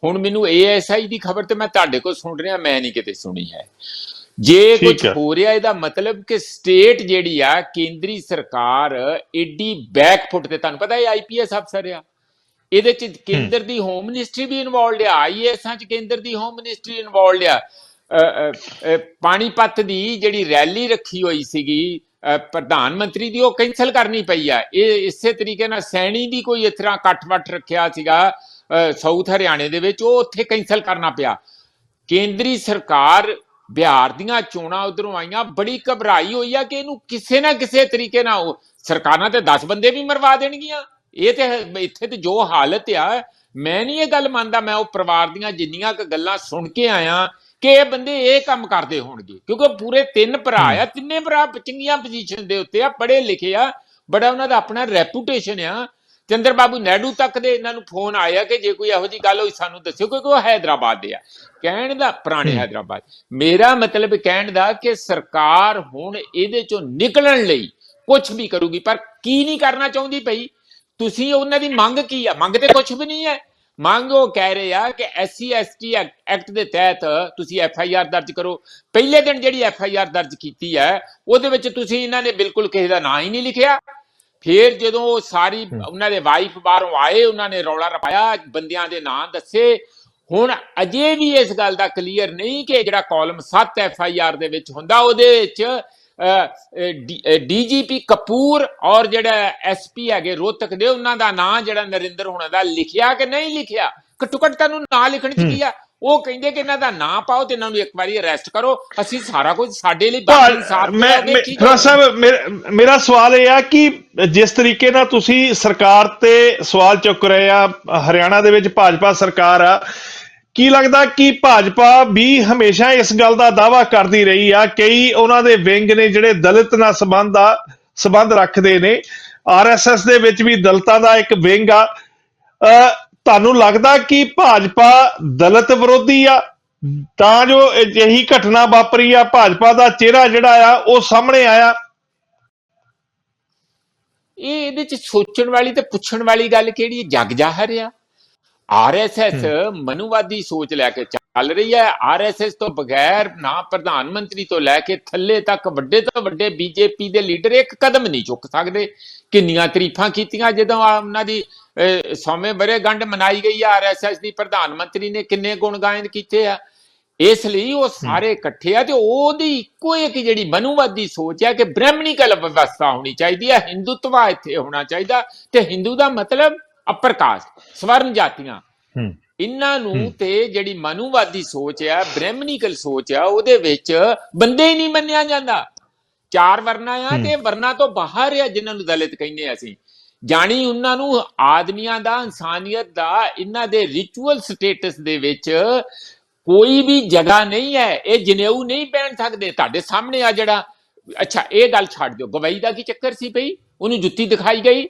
ਹੁਣ ਮੈਨੂੰ ਏਐਸਆਈ ਦੀ ਖਬਰ ਤੇ ਮੈਂ ਤੁਹਾਡੇ ਕੋਲ ਸੁਣ ਰਿਹਾ ਮੈਂ ਨਹੀਂ ਕਿਤੇ ਸੁਣੀ ਹੈ। ਜੇ ਕੁਝ ਹੈ। ਰਿਹਾ ਇਹਦਾ ਮਤਲਬ ਕਿ ਸਟੇਟ ਜਿਹੜੀ ਆ ਕੇਂਦਰੀ ਸਰਕਾਰ ਏਡੀ ਬੈਕਫੁੱਟ ਤੇ ਤੁਹਾਨੂੰ ਪਤਾ ਇਹ ਆਈਪੀਐਸ ਅਫਸਰ ਆ। ਇਹਦੇ ਚ ਕੇਂਦਰ ਦੀ ਹੋਮ ਮਿਨਿਸਟਰੀ ਵੀ ਇਨਵੋਲਡ ਆ ਆਈਏਐਸਾਂ ਚ ਕੇਂਦਰ ਦੀ ਹੋਮ ਮਿਨਿਸਟਰੀ ਇਨਵੋਲਡ ਆ। ਪਾਣੀਪਤ ਦੀ ਜਿਹੜੀ ਰੈਲੀ ਰੱਖੀ ਹੋਈ ਸੀਗੀ ਪ੍ਰਧਾਨ ਮੰਤਰੀ ਦੀ ਉਹ ਕੈਨਸਲ ਕਰਨੀ ਪਈ ਆ। ਇਹ ਇਸੇ ਤਰੀਕੇ ਨਾਲ ਸੈਣੀ ਦੀ ਕੋਈ ਇਸ ਤਰ੍ਹਾਂ ਇਕੱਠ-ਵੱਠ ਰੱਖਿਆ ਸੀਗਾ ਸਾਊਥ ਹਰਿਆਣੇ ਦੇ ਵਿੱਚ ਉਹ ਉੱਥੇ ਕੈਨਸਲ ਕਰਨਾ ਪਿਆ। ਕੇਂਦਰੀ ਸਰਕਾਰ ਬਿਹਾਰ ਦੀਆਂ ਚੋਣਾਂ ਉਧਰੋਂ ਆਈਆਂ ਬੜੀ ਘਬਰਾਈ ਹੋਈ ਆ ਕਿ ਇਹਨੂੰ ਕਿਸੇ ਨਾ ਕਿਸੇ ਤਰੀਕੇ ਨਾਲ ਸਰਕਾਰਾਂ ਤੇ 10 ਬੰਦੇ ਵੀ ਮਰਵਾ ਦੇਣਗੀਆਂ। ਇਹ ਤੇ ਇੱਥੇ ਤੇ ਜੋ ਹਾਲਤ ਆ ਮੈਂ ਨਹੀਂ ਇਹ ਗੱਲ ਮੰਨਦਾ ਮੈਂ ਉਹ ਪਰਿਵਾਰ ਦੀਆਂ ਜਿੰਨੀਆਂ ਕ ਗੱਲਾਂ ਸੁਣ ਕੇ ਆਇਆ ਕਿ ਇਹ ਬੰਦੇ ਇਹ ਕੰਮ ਕਰਦੇ ਹੋਣਗੇ। ਕਿਉਂਕਿ ਪੂਰੇ ਤਿੰਨ ਭਰਾ ਆ ਤਿੰਨੇ ਭਰਾ ਚੰਗੀਆਂ ਪੋਜੀਸ਼ਨ ਦੇ ਉੱਤੇ ਆ ਪੜ੍ਹੇ ਲਿਖੇ ਆ ਬੜਾ ਉਹਨਾਂ ਦਾ ਆਪਣਾ ਰੈਪੂਟੇਸ਼ਨ ਆ। ਚੰਦਰ ਬਾਬੂ ਨਾਇਡੂ ਤੱਕ ਦੇ ਇਹਨਾਂ ਨੂੰ ਫੋਨ ਆਇਆ ਕਿ ਜੇ ਕੋਈ ਇਹੋ ਜੀ ਗੱਲ ਹੋਈ ਸਾਨੂੰ ਦੱਸਿਓ ਕਿਉਂਕਿ ਉਹ ਹੈਦਰਾਬਾਦ ਦੇ ਆ। ਕਹਿਣ ਦਾ ਪੁਰਾਣੇ ਹੈਦਰਾਬਾਦ। ਮੇਰਾ ਮਤਲਬ ਕਹਿਣ ਦਾ ਕਿ ਸਰਕਾਰ ਹੁਣ ਇਹਦੇ ਚੋਂ ਨਿਕਲਣ ਲਈ ਕੁਝ ਵੀ ਕਰੂਗੀ ਪਰ ਕੀ ਨਹੀਂ ਕਰਨਾ ਚਾਹੁੰਦੀ ਪਈ? ਤੁਸੀਂ ਉਹਨਾਂ ਦੀ ਮੰਗ ਕੀ ਆ? ਮੰਗ ਤੇ ਕੁਝ ਵੀ ਨਹੀਂ ਹੈ। ਮੰਗ ਉਹ ਕਹਿ ਰਹੇ ਆ ਕਿ ਐਸਸੀ ਐਸਟੀ ਐਕਟ ਦੇ ਤਹਿਤ ਤੁਸੀਂ ਐਫ ਆਈ ਆਰ ਦਰਜ ਕਰੋ। ਪਹਿਲੇ ਦਿਨ ਜਿਹੜੀ ਐਫ ਆਈ ਆਰ ਦਰਜ ਕੀਤੀ ਹੈ ਉਹਦੇ ਵਿੱਚ ਤੁਸੀਂ ਇਹਨਾਂ ਨੇ ਬਿਲਕੁਲ ਕਿਸੇ ਦਾ ਨਾਂ ਹੀ ਨਹੀਂ ਲਿਖਿਆ। ਫਿਰ ਜਦੋਂ ਉਹ ਸਾਰੀ ਉਹਨਾਂ ਦੇ ਵਾਈਫ ਬਾਹਰੋਂ ਆਏ ਉਹਨਾਂ ਨੇ ਰੌਲਾ ਰਪਾਇਆ ਬੰਦਿਆਂ ਦੇ ਨਾਂ ਦੱਸੇ। ਹੁਣ ਅਜੇ ਵੀ ਇਸ ਗੱਲ ਦਾ ਕਲੀਅਰ ਨਹੀਂ ਕਿ ਜਿਹੜਾ ਕਾਲਮ 7 ਐਫ ਆਈ ਆਰ ਦੇ ਵਿੱਚ ਹੁੰਦਾ ਉਹਦੇ ਵਿੱਚ ਡੀਜੀਪੀ ਕਪੂਰ ਔਰ ਜਿਹੜਾ ਐਸਪੀ ਹੈਗੇ ਰੋਹਤਕ ਦੇ ਉਹਨਾਂ ਦਾ ਨਾਂ ਜਿਹੜਾ ਨਰਿੰਦਰ ਹੋਣਾ ਦਾ ਲਿਖਿਆ ਕਿ ਨਹੀਂ ਲਿਖਿਆ? ਘੱਟੋ ਘੱਟ ਤੁਹਾਨੂੰ ਨਾਂ ਲਿਖਣ ਚ ਕੀ ਆ? ਉਹ ਕਹਿੰਦੇ ਕਿ ਇਹਨਾਂ ਦਾ ਨਾਂ ਪਾਓ ਤੇ ਇਹਨਾਂ ਨੂੰ ਇੱਕ ਵਾਰੀ ਅਰੈਸਟ ਕਰੋ ਅਸੀਂ ਸਾਰਾ ਕੁਝ ਸਾਡੇ ਲਈ ਬਾਕੀ ਇਨਸਾਫ ਮੈਂ ਕਰੋਗੇ? ਸਾਹਿਬ ਮੇਰਾ- ਸਵਾਲ ਇਹ ਆ ਕਿ ਜਿਸ ਤਰੀਕੇ ਨਾਲ ਤੁਸੀਂ ਸਰਕਾਰ ਤੇ ਸਵਾਲ ਚੁੱਕ ਰਹੇ ਆ ਹਰਿਆਣਾ ਦੇ ਵਿੱਚ ਭਾਜਪਾ ਸਰਕਾਰ ਆ ਕੀ ਲੱਗਦਾ ਕਿ ਭਾਜਪਾ ਵੀ ਹਮੇਸ਼ਾ ਇਸ ਗੱਲ ਦਾ ਦਾਵਾ ਕਰਦੀ ਰਹੀ ਆ ਕਈ ਉਹਨਾਂ ਦੇ ਵਿੰਗ ਨੇ ਜਿਹੜੇ ਦਲਿਤ ਨਾਲ ਸੰਬੰਧ ਆ ਸੰਬੰਧ ਰੱਖਦੇ ਨੇ ਆਰਐਸਐਸ ਦੇ ਵਿੱਚ ਵੀ ਦਲਿਤਾਂ ਦਾ ਇੱਕ ਵਿੰਗ ਆ ਤੁਹਾਨੂੰ ਲੱਗਦਾ ਕਿ ਭਾਜਪਾ ਦਲਿਤ ਵਿਰੋਧੀ ਆ? ਤਾਂ ਜੋ ਅਜਿਹੀ ਘਟਨਾ ਵਾਪਰੀ ਆ ਭਾਜਪਾ ਦਾ ਚਿਹਰਾ ਜਿਹੜਾ ਆ ਉਹ ਸਾਹਮਣੇ ਆਇਆ। ਇਹ ਇਹਦੇ ਚ ਸੋਚਣ ਵਾਲੀ ਤੇ ਪੁੱਛਣ ਵਾਲੀ ਗੱਲ ਕਿਹੜੀ ਹੈ? ਜਗ ਜਾਹਰ ਆ। ਆਰਐਸਐਸ ਮਨੂਵਾਦੀ ਸੋਚ ਲੈ ਕੇ ਚੱਲ ਰਹੀ ਹੈ। ਆਰਐਸਐਸ ਤੋਂ ਬਗੈਰ ਨਾ ਪ੍ਰਧਾਨ ਮੰਤਰੀ ਤੋਂ ਲੈ ਕੇ ਥੱਲੇ ਤੱਕ ਵੱਡੇ ਤੋਂ ਵੱਡੇ ਬੀਜੇਪੀ ਦੇ ਲੀਡਰ ਇੱਕ ਕਦਮ ਨਹੀਂ ਚੁੱਕ ਸਕਦੇ। ਕਿੰਨੀਆਂ ਤਾਰੀਫਾਂ ਕੀਤੀਆਂ ਜਦੋਂ ਉਹਨਾਂ ਦੀ ਸੌਵੇਂ ਬਰੇ ਗੰਢ ਮਨਾਈ ਗਈ ਆ ਆਰਐਸਐਸ ਦੀ ਪ੍ਰਧਾਨ ਮੰਤਰੀ ਨੇ ਕਿੰਨੇ ਗੁਣ ਗਾਇਨ ਕੀਤੇ ਆ। ਇਸ ਲਈ ਉਹ ਸਾਰੇ ਇਕੱਠੇ ਆ ਤੇ ਉਹਦੀ ਇੱਕੋ ਇੱਕ ਜਿਹੜੀ ਮਨੂਵਾਦੀ ਸੋਚ ਹੈ ਕਿ ਬ੍ਰਾਹਮਣੀਕਲ ਵਿਵਸਥਾ ਹੋਣੀ ਚਾਹੀਦੀ ਹੈ ਹਿੰਦੂਤਵਾ ਇੱਥੇ ਹੋਣਾ ਚਾਹੀਦਾ ਤੇ ਹਿੰਦੂ ਦਾ ਮਤਲਬ ਅਪਰ ਕਾਸਟ ਸਵਰਨ ਜਾਤੀਆਂ। ਇਹਨਾਂ ਨੂੰ ਤੇ ਜਿਹੜੀ ਮਨੂਵਾਦੀ ਸੋਚ ਆ ਬ੍ਰਾਹਮਣੀਕਲ ਸੋਚ ਆ ਉਹਦੇ ਵਿੱਚ ਬੰਦੇ ਹੀ ਨਹੀਂ ਮੰਨਿਆ ਜਾਂਦਾ। ਚਾਰ ਵਰਨਾ ਆ ਤੇ ਵਰਨਾ ਤੋਂ ਬਾਹਰ ਆ ਜਿਨ੍ਹਾਂ ਨੂੰ ਦਲਿਤ ਕਹਿੰਦੇ ਆ ਅਸੀਂ। ਜਾਣੀ ਉਹਨਾਂ ਨੂੰ ਆਦਮੀਆਂ ਦਾ ਇਨਸਾਨੀਅਤ ਦਾ ਇਹਨਾਂ ਦੇ ਰਿਚੁਅਲ ਸਟੇਟਸ ਦੇ ਵਿੱਚ ਕੋਈ ਵੀ ਜਗ੍ਹਾ ਨਹੀਂ ਹੈ ਇਹ ਜਨੇਊ ਨਹੀਂ ਪਹਿਨ ਸਕਦੇ। ਤੁਹਾਡੇ ਸਾਹਮਣੇ ਆ ਜਿਹੜਾ ਅੱਛਾ ਇਹ ਗੱਲ ਛੱਡ ਦਿਓ। ਗਵਾਈ ਦਾ ਕੀ ਚੱਕਰ ਸੀ ਭਈ ਉਹਨੂੰ ਜੁੱਤੀ ਦਿਖਾਈ ਗਈ।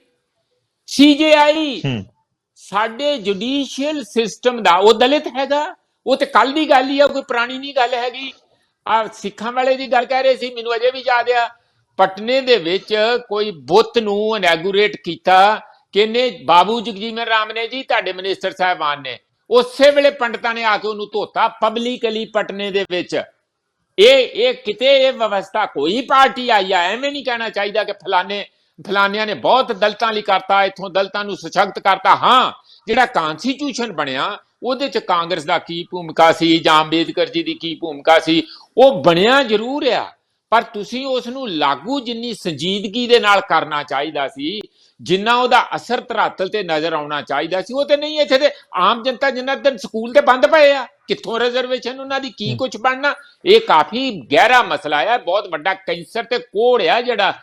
ਸੀਜੇਆਈ ਹੂੰ। ਸਾਡੇ ਜੁਡੀਸ਼ੀਅਲ ਸਿਸਟਮ ਦਾ ਉਹ ਦਲਿਤ ਹੈਗਾ। ਉਹ ਤੇ ਕੱਲ ਦੀ ਗੱਲ ਹੀ ਆ ਕੋਈ ਪੁਰਾਣੀ ਨਹੀਂ ਗੱਲ ਹੈਗੀ। ਆ ਸਿੱਖਾਂ ਵਾਲੇ ਦੀ ਗੱਲ ਕਹਿ ਰਹੇ ਸੀ ਮੈਨੂੰ ਅਜੇ ਵੀ ਯਾਦ ਆ। ਪਟਨੇ ਦੇ ਵਿੱਚ ਕੋਈ ਬੁੱਤ ਨੂੰ ਇਨੈਗੂਰੇਟ ਕੀਤਾ ਕਿਨੇ ਬਾਬੂ ਜਗਜੀਵਨ ਰਾਮ ਨੇ ਜੀ, ਤੁਹਾਡੇ ਮਿਨਿਸਟਰ ਸਾਹਿਬਾਨ ਨੇ। ਉਸੇ ਵੇਲੇ ਪੰਡਤਾਂ ਨੇ ਆ ਕੇ ਉਹਨੂੰ ਧੋਤਾ ਪਬਲਿਕਲੀ ਪਟਨੇ ਦੇ ਵਿੱਚ। ਇਹ ਇਹ ਕਿਤੇ ਇਹ ਵਿਵਸਥਾ ਕੋਈ ਪਾਰਟੀ ਆਈ ਆ, ਐਵੇਂ ਨਹੀਂ ਕਹਿਣਾ ਚਾਹੀਦਾ ਕਿ ਫਲਾਣੇ ਫਲਾਨਿਆਂ ਨੇ ਬਹੁਤ ਦਲਤਾਂ ਲਈ ਕਰਤਾ, ਇੱਥੋਂ ਦਲਤਾਂ ਨੂੰ ਸਸ਼ਕਤ ਕਰਤਾ। ਹਾਂ, ਜਿਹੜਾ ਕਨਸਟੀਟਿਊਸ਼ਨ ਬਣਿਆ, ਉਹਦੇ ਚ ਕਾਂਗਰਸ ਦਾ ਕੀ ਭੂਮਿਕਾ ਸੀ, ਜਾਂ ਅੰਬੇਦਕਰ ਜੀ ਦੀ ਕੀ ਭੂਮਿਕਾ ਸੀ, ਉਹ ਬਣਿਆ ਜ਼ਰੂਰ ਆ। ਪਰ ਤੁਸੀਂ ਉਸ ਨੂੰ ਲਾਗੂ ਜਿੰਨੀ ਸੰਜੀਦਗੀ ਦੇ ਨਾਲ ਕਰਨਾ ਚਾਹੀਦਾ ਸੀ ਜਿੰਨਾ ਉਹਦਾ ਅਸਰ ਧਰਾਤਲ ਤੇ ਨਜ਼ਰ ਆਉਣਾ ਚਾਹੀਦਾ ਸੀ ਉਹ ਤੇ ਨਹੀਂ ਇੱਥੇ ਤੇ ਆਮ ਜਨਤਾ ਜਿੰਨਾ ਦਿਨ ਸਕੂਲ ਤੇ ਬੰਦ ਪਏ ਆ ਕਿੱਥੋਂ ਰਿਜ਼ਰਵੇਸ਼ਨ ਉਹਨਾਂ ਦੀ ਕੀ ਕੁਝ ਬਣਨਾ? ਇਹ ਕਾਫੀ ਗਹਿਰਾ ਮਸਲਾ ਹੈ ਬਹੁਤ ਵੱਡਾ ਕੈਂਸਰ ਤੇ ਕੋੜ ਆ ਜਿਹੜਾ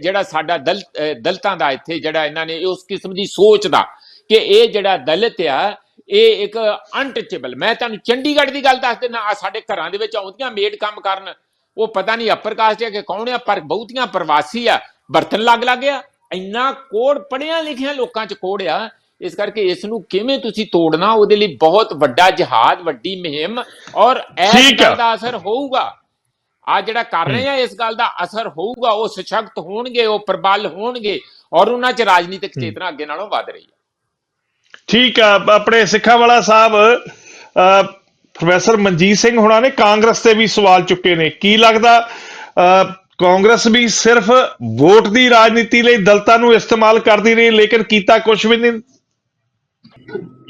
ਜਿਹੜਾ ਸਾਡਾ ਦਲਿਤਾਂ ਦਾ ਇੱਥੇ ਜਿਹੜਾ ਇਹਨਾਂ ਨੇ ਉਸ ਕਿਸਮ ਦੀ ਸੋਚ ਦਾ ਕਿ ਇਹ ਜਿਹੜਾ ਦਲਿਤ ਆ ਇਹ ਇੱਕ ਅਨਟਚੇਬਲ ਮੈਂ ਤੁਹਾਨੂੰ ਚੰਡੀਗੜ੍ਹ ਦੀ ਗੱਲ ਦੱਸ ਦਿੰਦਾ ਆ ਸਾਡੇ ਘਰਾਂ ਦੇ ਵਿੱਚ ਆਉਂਦੀਆਂ ਮੇਡ ਕੰਮ ਕਰਨ ਉਹ ਪਤਾ ਨਹੀਂ ਅਪਰ ਕਾਸਟ ਹੈ ਕਿ ਕੌਣ ਆ ਪਰ ਬਹੁਤੀਆਂ ਪ੍ਰਵਾਸੀ ਆ। ਬਰਤਨ ਲੱਗ ਲੱਗ ਗਿਆ। ਇੰਨਾ ਕੋੜ ਪੜਿਆ ਲਿਖਿਆ ਲੋਕਾਂ 'ਚ ਕੋੜ ਆ। ਇਸ ਕਰਕੇ ਇਸ ਨੂੰ ਕਿਵੇਂ ਤੁਸੀਂ ਤੋੜਨਾ ਉਹਦੇ ਲਈ ਬਹੁਤ ਵੱਡਾ ਜਹਾਦ ਵੱਡੀ ਮੁਹਿੰਮ ਔਰ ਇਸ ਦਾ ਅਸਰ ਹੋਊਗਾ। ਆ ਜਿਹੜਾ ਕਰ ਰਹੇ ਆ ਇਸ ਗੱਲ ਦਾ ਅਸਰ ਹੋਊਗਾ। ਉਹ ਸਸ਼ਕਤ ਹੋਣਗੇ ਉਹ ਪ੍ਰਬਲ ਹੋਣਗੇ ਔਰ ਉਹਨਾਂ 'ਚ ਰਾਜਨੀਤਿਕ ਚੇਤਨਾ ਅੱਗੇ ਨਾਲੋਂ ਵੱਧ ਰਹੀ ਹੈ ਠੀਕ ਆ ਆਪਣੇ ਸਿੱਖਾਂ ਵਾਲਾ ਸਾਹਿਬ ਪ੍ਰੋਫੈਸਰ ਮਨਜੀਤ ਸਿੰਘ ਹੁਣਾਂ ਨੇ ਕਾਂਗਰਸ ਤੇ ਵੀ ਸਵਾਲ ਚੁੱਕੇ ਨੇ। ਕੀ ਲੱਗਦਾ ਅ, ਕਾਂਗਰਸ ਵੀ ਸਿਰਫ ਵੋਟ ਦੀ ਰਾਜਨੀਤੀ ਲਈ ਦਲਤਾਂ ਨੂੰ ਇਸਤੇਮਾਲ ਕਰਦੀ ਰਹੀ ਲੇਕਿਨ ਕੀਤਾ ਕੁਝ ਵੀ ਨਹੀਂ?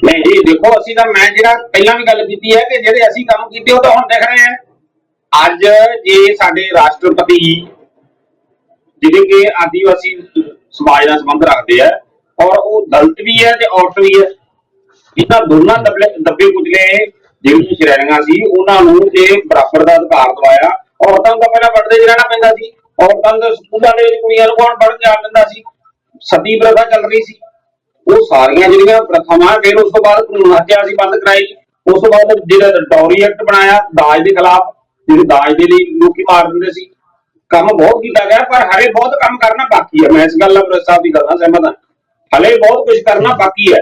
ਨਹੀਂ ਜੀ ਦੇਖੋ ਅਸੀਂ ਤਾਂ ਮੈਂ ਜਿਹੜਾ ਪਹਿਲਾਂ ਵੀ ਗੱਲ ਕੀਤੀ ਹੈ ਕਿ ਜਿਹੜੇ ਅਸੀਂ ਕੰਮ ਕੀਤੇ ਉਹ ਤਾਂ ਹੁਣ ਦਿਖ ਰਹੇ ਆ ਅੱਜ ਜੇ ਸਾਡੇ ਰਾਸ਼ਟਰਪਤੀ ਜਿਹੜੇ ਕਿ ਆਦੀਵਾਸੀ ਸਮਾਜ ਨਾਲ ਸੰਬੰਧ ਰੱਖਦੇ ਆ ਔਰ ਉਹ ਦਲਤ ਵੀ ਹੈ ਤੇ ਔਰਤ ਵੀ ਹੈ ਇਹਨਾਂ ਦੋਨਾਂ ਦਬਲੇ ਦੱਬੇ ਕੁਚਲੇ ਜਿਹੜੀਆਂ ਸ਼੍ਰੇਣੀਆਂ ਸੀ, ਉਹਨਾਂ ਨੂੰ ਜੇ ਬਰਾਬਰ ਦਾ ਅਧਿਕਾਰ ਦਵਾਇਆ। ਔਰਤਾਂ ਨੂੰ ਤਾਂ ਪਹਿਲਾਂ ਪੜਦੇ ਰਹਿਣਾ ਪੈਂਦਾ ਸੀ। ਔਰਤਾਂ ਦੇ ਸਕੂਲਾਂ ਦੇ ਵਿੱਚ ਕੁੜੀਆਂ ਨੂੰ ਕੌਣ ਪੜ੍ਹਨ ਜਾਣ ਦਿੰਦਾ ਸੀ? ਸਤੀ ਪ੍ਰਥਾ ਚੱਲ ਰਹੀ ਸੀ। ਉਹ ਸਾਰੀਆਂ ਜਿਹੜੀਆਂ ਪ੍ਰਥਾਵਾਂ ਫਿਰ ਉਸ ਤੋਂ ਬਾਅਦ ਕਾਨੂੰਨ ਹੱਤਿਆ ਸੀ, ਬੰਦ ਕਰਾਈ। ਉਸ ਤੋਂ ਬਾਅਦ ਜਿਹੜਾ ਡੌਰੀ ਐਕਟ ਬਣਾਇਆ, ਦਾਜ ਦੇ ਖਿਲਾਫ, ਜਿਹੜੇ ਦਾਜ ਦੇ ਲਈ ਲੋਕੀ ਮਾਰ ਦਿੰਦੇ ਸੀ। ਕੰਮ ਬਹੁਤ ਕੀਤਾ ਗਿਆ, ਪਰ ਹਲੇ ਬਹੁਤ ਕੰਮ ਕਰਨਾ ਬਾਕੀ ਹੈ ਮੈਂ ਇਸ ਗੱਲ ਨਾਲ ਪ੍ਰੋਫੈਸਰ ਦੀ ਗੱਲ ਸਹਿਮਤ ਹਾਂ। ਹਲੇ ਬਹੁਤ ਕੁਝ ਕਰਨਾ ਬਾਕੀ ਹੈ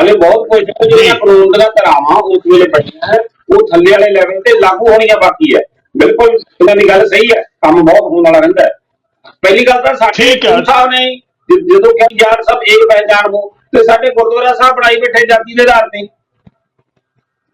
ਹਲੇ ਬਹੁਤ ਕੁਝ ਹੈ ਜਿਹੜੀਆਂ ਕਾਨੂੰਨ ਦੀਆਂ ਧਾਰਾਵਾਂ ਉਸ ਵੇਲੇ ਹੈ ਉਹ ਥੱਲੇ ਵਾਲੇ ਲੈਵਲ ਤੇ ਲਾਗੂ ਹੋਣੀਆਂ ਬਾਕੀ ਹੈ। ਬਿਲਕੁਲ ਇਹਨਾਂ ਦੀ ਗੱਲ ਸਹੀ ਹੈ ਕੰਮ ਬਹੁਤ ਹੋਣ ਵਾਲਾ ਰਹਿੰਦਾ ਹੈ। ਪਹਿਲੀ ਗੱਲ ਤਾਂ ਸਾਡੇ ਸਾਹਿਬ ਨੇ ਜਦੋਂ ਕਿ ਯਾਰ ਸਭ ਇੱਕ ਪਹਿਚਾਨ ਹੋ ਤੇ ਸਾਡੇ ਗੁਰਦੁਆਰਾ ਸਾਹਿਬ ਬਣਾਈ ਬੈਠੇ ਜਾਤੀ ਦੇ ਆਧਾਰ ਤੇ।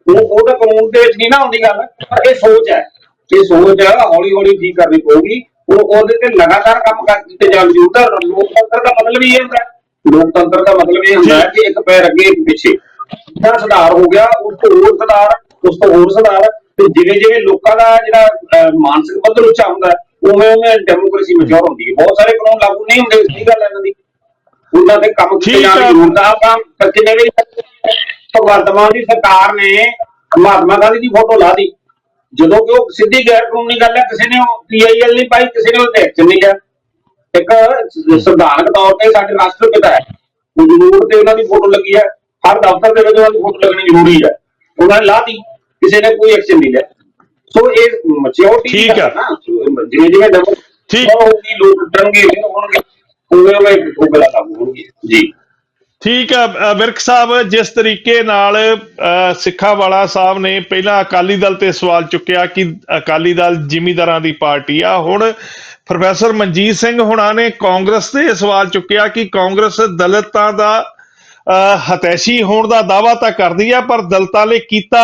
ਉਹ ਉਹ ਤਾਂ ਕਾਨੂੰਨ ਦੇ ਵਿੱਚ ਨਹੀਂ ਨਾ ਆਉਂਦੀ ਗੱਲ ਪਰ ਇਹ ਸੋਚ ਹੈ। ਇਹ ਸੋਚ ਹੌਲੀ ਹੌਲੀ ਠੀਕ ਕਰਨੀ ਪਊਗੀ। ਉਹ ਉਹਦੇ ਤੇ ਲਗਾਤਾਰ ਕੰਮ ਕਰ ਕੀਤੇ ਜਾਣ ਹੈ ਲੋਕਤੰਤਰ ਦਾ ਮਤਲਬ ਹੀ ਇਹ ਹੁੰਦਾ। ਲੋਕਤੰਤਰ ਦਾ ਮਤਲਬ ਇਹ ਹੁੰਦਾ ਹੈ ਕਿ ਇੱਕ ਪੈਰ ਅੱਗੇ ਇੱਕ ਪਿੱਛੇ। ਜਿਹੜਾ ਸੁਧਾਰ ਹੋ ਗਿਆ ਉਸ ਤੋਂ ਹੋਰ ਸੁਧਾਰ ਉਸ ਤੋਂ ਹੋਰ ਸੁਧਾਰ ਤੇ ਜਿਵੇਂ ਜਿਵੇਂ ਲੋਕਾਂ ਦਾ ਜਿਹੜਾ ਮਾਨਸਿਕ ਪੱਧਰ ਉੱਚਾ ਹੁੰਦਾ ਉਵੇਂ ਉਵੇਂ ਡੈਮੋਕ੍ਰੇਸੀ ਮਚੌਰ ਹੁੰਦੀ ਹੈ। ਬਹੁਤ ਸਾਰੇ ਕਾਨੂੰਨ ਲਾਗੂ ਨਹੀਂ ਹੁੰਦੇ ਸਹੀ ਗੱਲ ਹੈ ਇਹਨਾਂ ਦੀ। ਉਹਨਾਂ ਦੇ ਕੰਮ ਹੈ। ਦੀ ਜ਼ਰੂਰਤ ਆ ਆਪਾਂ ਜਿਵੇਂ ਵੀ ਭਗਵੰਤ ਮਾਨ ਦੀ ਸਰਕਾਰ ਨੇ ਮਹਾਤਮਾ ਗਾਂਧੀ ਦੀ ਫੋਟੋ ਲਾ ਦੀ ਜਦੋਂ ਕਿ ਉਹ ਸਿੱਧੀ ਗੈਰ ਕਾਨੂੰਨੀ ਗੱਲ ਹੈ ਕਿਸੇ ਨੇ ਪੀਆਈਐਲ ਨਹੀਂ ਪਾਈ ਕਿਸੇ ਨੇ ਉਹ ਤੇ ਨਹੀਂ ਗਿਆ ਇੱਕ ਸੰਵਿਧਾਨਕ ਤੌਰ ਤੇ ਸਾਡੇ ਰਾਸ਼ਟਰਪਿਤਾ ਹੈ। ਉਹ ਜ਼ਰੂਰ ਤੇ ਉਹਨਾਂ ਦੀ ਫੋਟੋ ਲੱਗੀ ਹੈ। ਹਰ ਦਫ਼ਤਰ ਦੇ ਵਿੱਚ ਉਹਨਾਂ ਦੀ ਫੋਟੋ ਲੱਗਣੀ ਜ਼ਰੂਰੀ ਹੈ। ਉਹਨਾਂ ਨੇ ਲਾ ਦੀ ਕਿਸੇ ਨੇ ਕੋਈ ਐਕਸ਼ਨ ਨਹੀਂ ਲਿਆ। ਸੋ ਇਹ ਮੈਚਿਓਰਟੀ ਠੀਕ ਹੈ। ਜਿਵੇਂ ਜਿਵੇਂ ਡੈਮੋ ਠੀਕ। ਹੋਊਗੀ ਲੋਕ ਟਰਨਗੇ ਹੋਣਗੇ। ਉਵੇਂ ਉਵੇਂ ਉਹ ਗੱਲਾਂ ਲਾਗੂ ਹੋਣਗੀਆਂ। ਜੀ। ਠੀਕ ਹੈ ਵਿਰਕ ਸਾਹਿਬ ਜਿਸ ਤਰੀਕੇ ਨਾਲ ਅ, ਸਿੱਖਾਂ ਵਾਲਾ ਸਾਹਿਬ ਨੇ ਪਹਿਲਾਂ ਅਕਾਲੀ ਦਲ ਤੇ ਸਵਾਲ ਚੁੱਕਿਆ ਕਿ ਅਕਾਲੀ ਦਲ ਜ਼ਿਮੀਂਦਾਰਾਂ ਦੀ ਪਾਰਟੀ ਆ। ਹੁਣ ਪ੍ਰੋਫੈਸਰ ਮਨਜੀਤ ਸਿੰਘ ਹੁਣਾਂ ਨੇ ਕਾਂਗਰਸ ਤੇ ਸਵਾਲ ਚੁੱਕਿਆ ਕਿ ਕਾਂਗਰਸ ਦਲਿਤਾਂ ਦਾ ਹਤੈਸ਼ੀ ਹੋਣ ਦਾ ਦਾਵਾ ਤਾਂ ਕਰਦੀ ਆ ਪਰ ਦਲਿਤਾਂ ਲਈ ਕੀਤਾ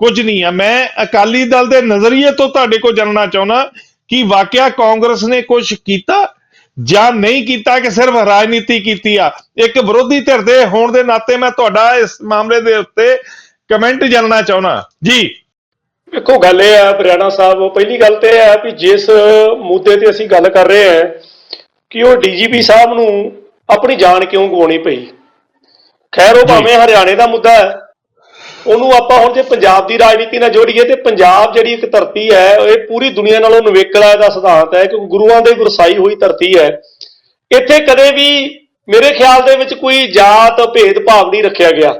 ਕੁਝ ਨਹੀਂ ਆ। ਮੈਂ ਅਕਾਲੀ ਦਲ ਦੇ ਨਜ਼ਰੀਏ ਤੋਂ ਤੁਹਾਡੇ ਕੋਲ ਜਾਣਨਾ ਚਾਹੁੰਦਾ ਕਿ ਵਾਕਿਆ ਕਾਂਗਰਸ ਨੇ ਕੁਝ ਕੀਤਾ? ਜਾਂ ਨਹੀਂ ਕੀਤਾ ਕਿ ਸਿਰਫ ਰਾਜਨੀਤੀ ਕੀਤੀ ਆ। ਇੱਕ ਵਿਰੋਧੀ ਧਿਰ ਦੇ ਹੋਣ ਦੇ ਨਾਤੇ ਮੈਂ ਤੁਹਾਡਾ ਇਸ ਮਾਮਲੇ ਦੇ ਉੱਤੇ ਕਮੈਂਟ ਜਾਣਨਾ ਚਾਹੁੰਦਾ। ਜੀ। ਵੇਖੋ ਗੱਲ ਇਹ ਹੈ ਬਰਿਆਣਾ ਸਾਹਿਬ ਉਹ ਪਹਿਲੀ ਗੱਲ ਤੇ ਇਹ ਹੈ ਵੀ ਜਿਸ ਮੁੱਦੇ ਤੇ ਅਸੀਂ ਗੱਲ ਕਰ ਰਹੇ ਹਾਂ ਕਿ ਉਹ ਡੀਜੀਪੀ ਸਾਹਿਬ ਨੂੰ ਆਪਣੀ ਜਾਨ ਕਿਉਂ ਗਵਾਉਣੀ ਪਈ? ਖੈਰ ਉਹ ਭਾਵੇਂ ਹਰਿਆਣੇ ਦਾ ਮੁੱਦਾ ਹੈ ਉਹਨੂੰ ਆਪਾਂ ਹੁਣ ਜੇ ਪੰਜਾਬ ਦੀ ਰਾਜਨੀਤੀ ਨਾਲ ਜੋੜੀਏ ਤੇ ਪੰਜਾਬ ਜਿਹੜੀ ਇੱਕ ਧਰਤੀ ਹੈ, ਇਹ ਪੂਰੀ ਦੁਨੀਆ ਨਾਲੋਂ ਨਵੇਕਲਾ ਦਾ ਸਿਧਾਂਤ ਹੈ ਕਿ ਗੁਰੂਆਂ ਦੇ ਗੁਰਸਾਈ ਹੋਈ ਧਰਤੀ ਹੈ। ਇੱਥੇ ਕਦੇ ਵੀ ਮੇਰੇ ਖਿਆਲ ਦੇ ਵਿੱਚ ਕੋਈ ਜਾਤ ਭੇਦ ਭਾਵ ਨਹੀਂ ਰੱਖਿਆ ਗਿਆ।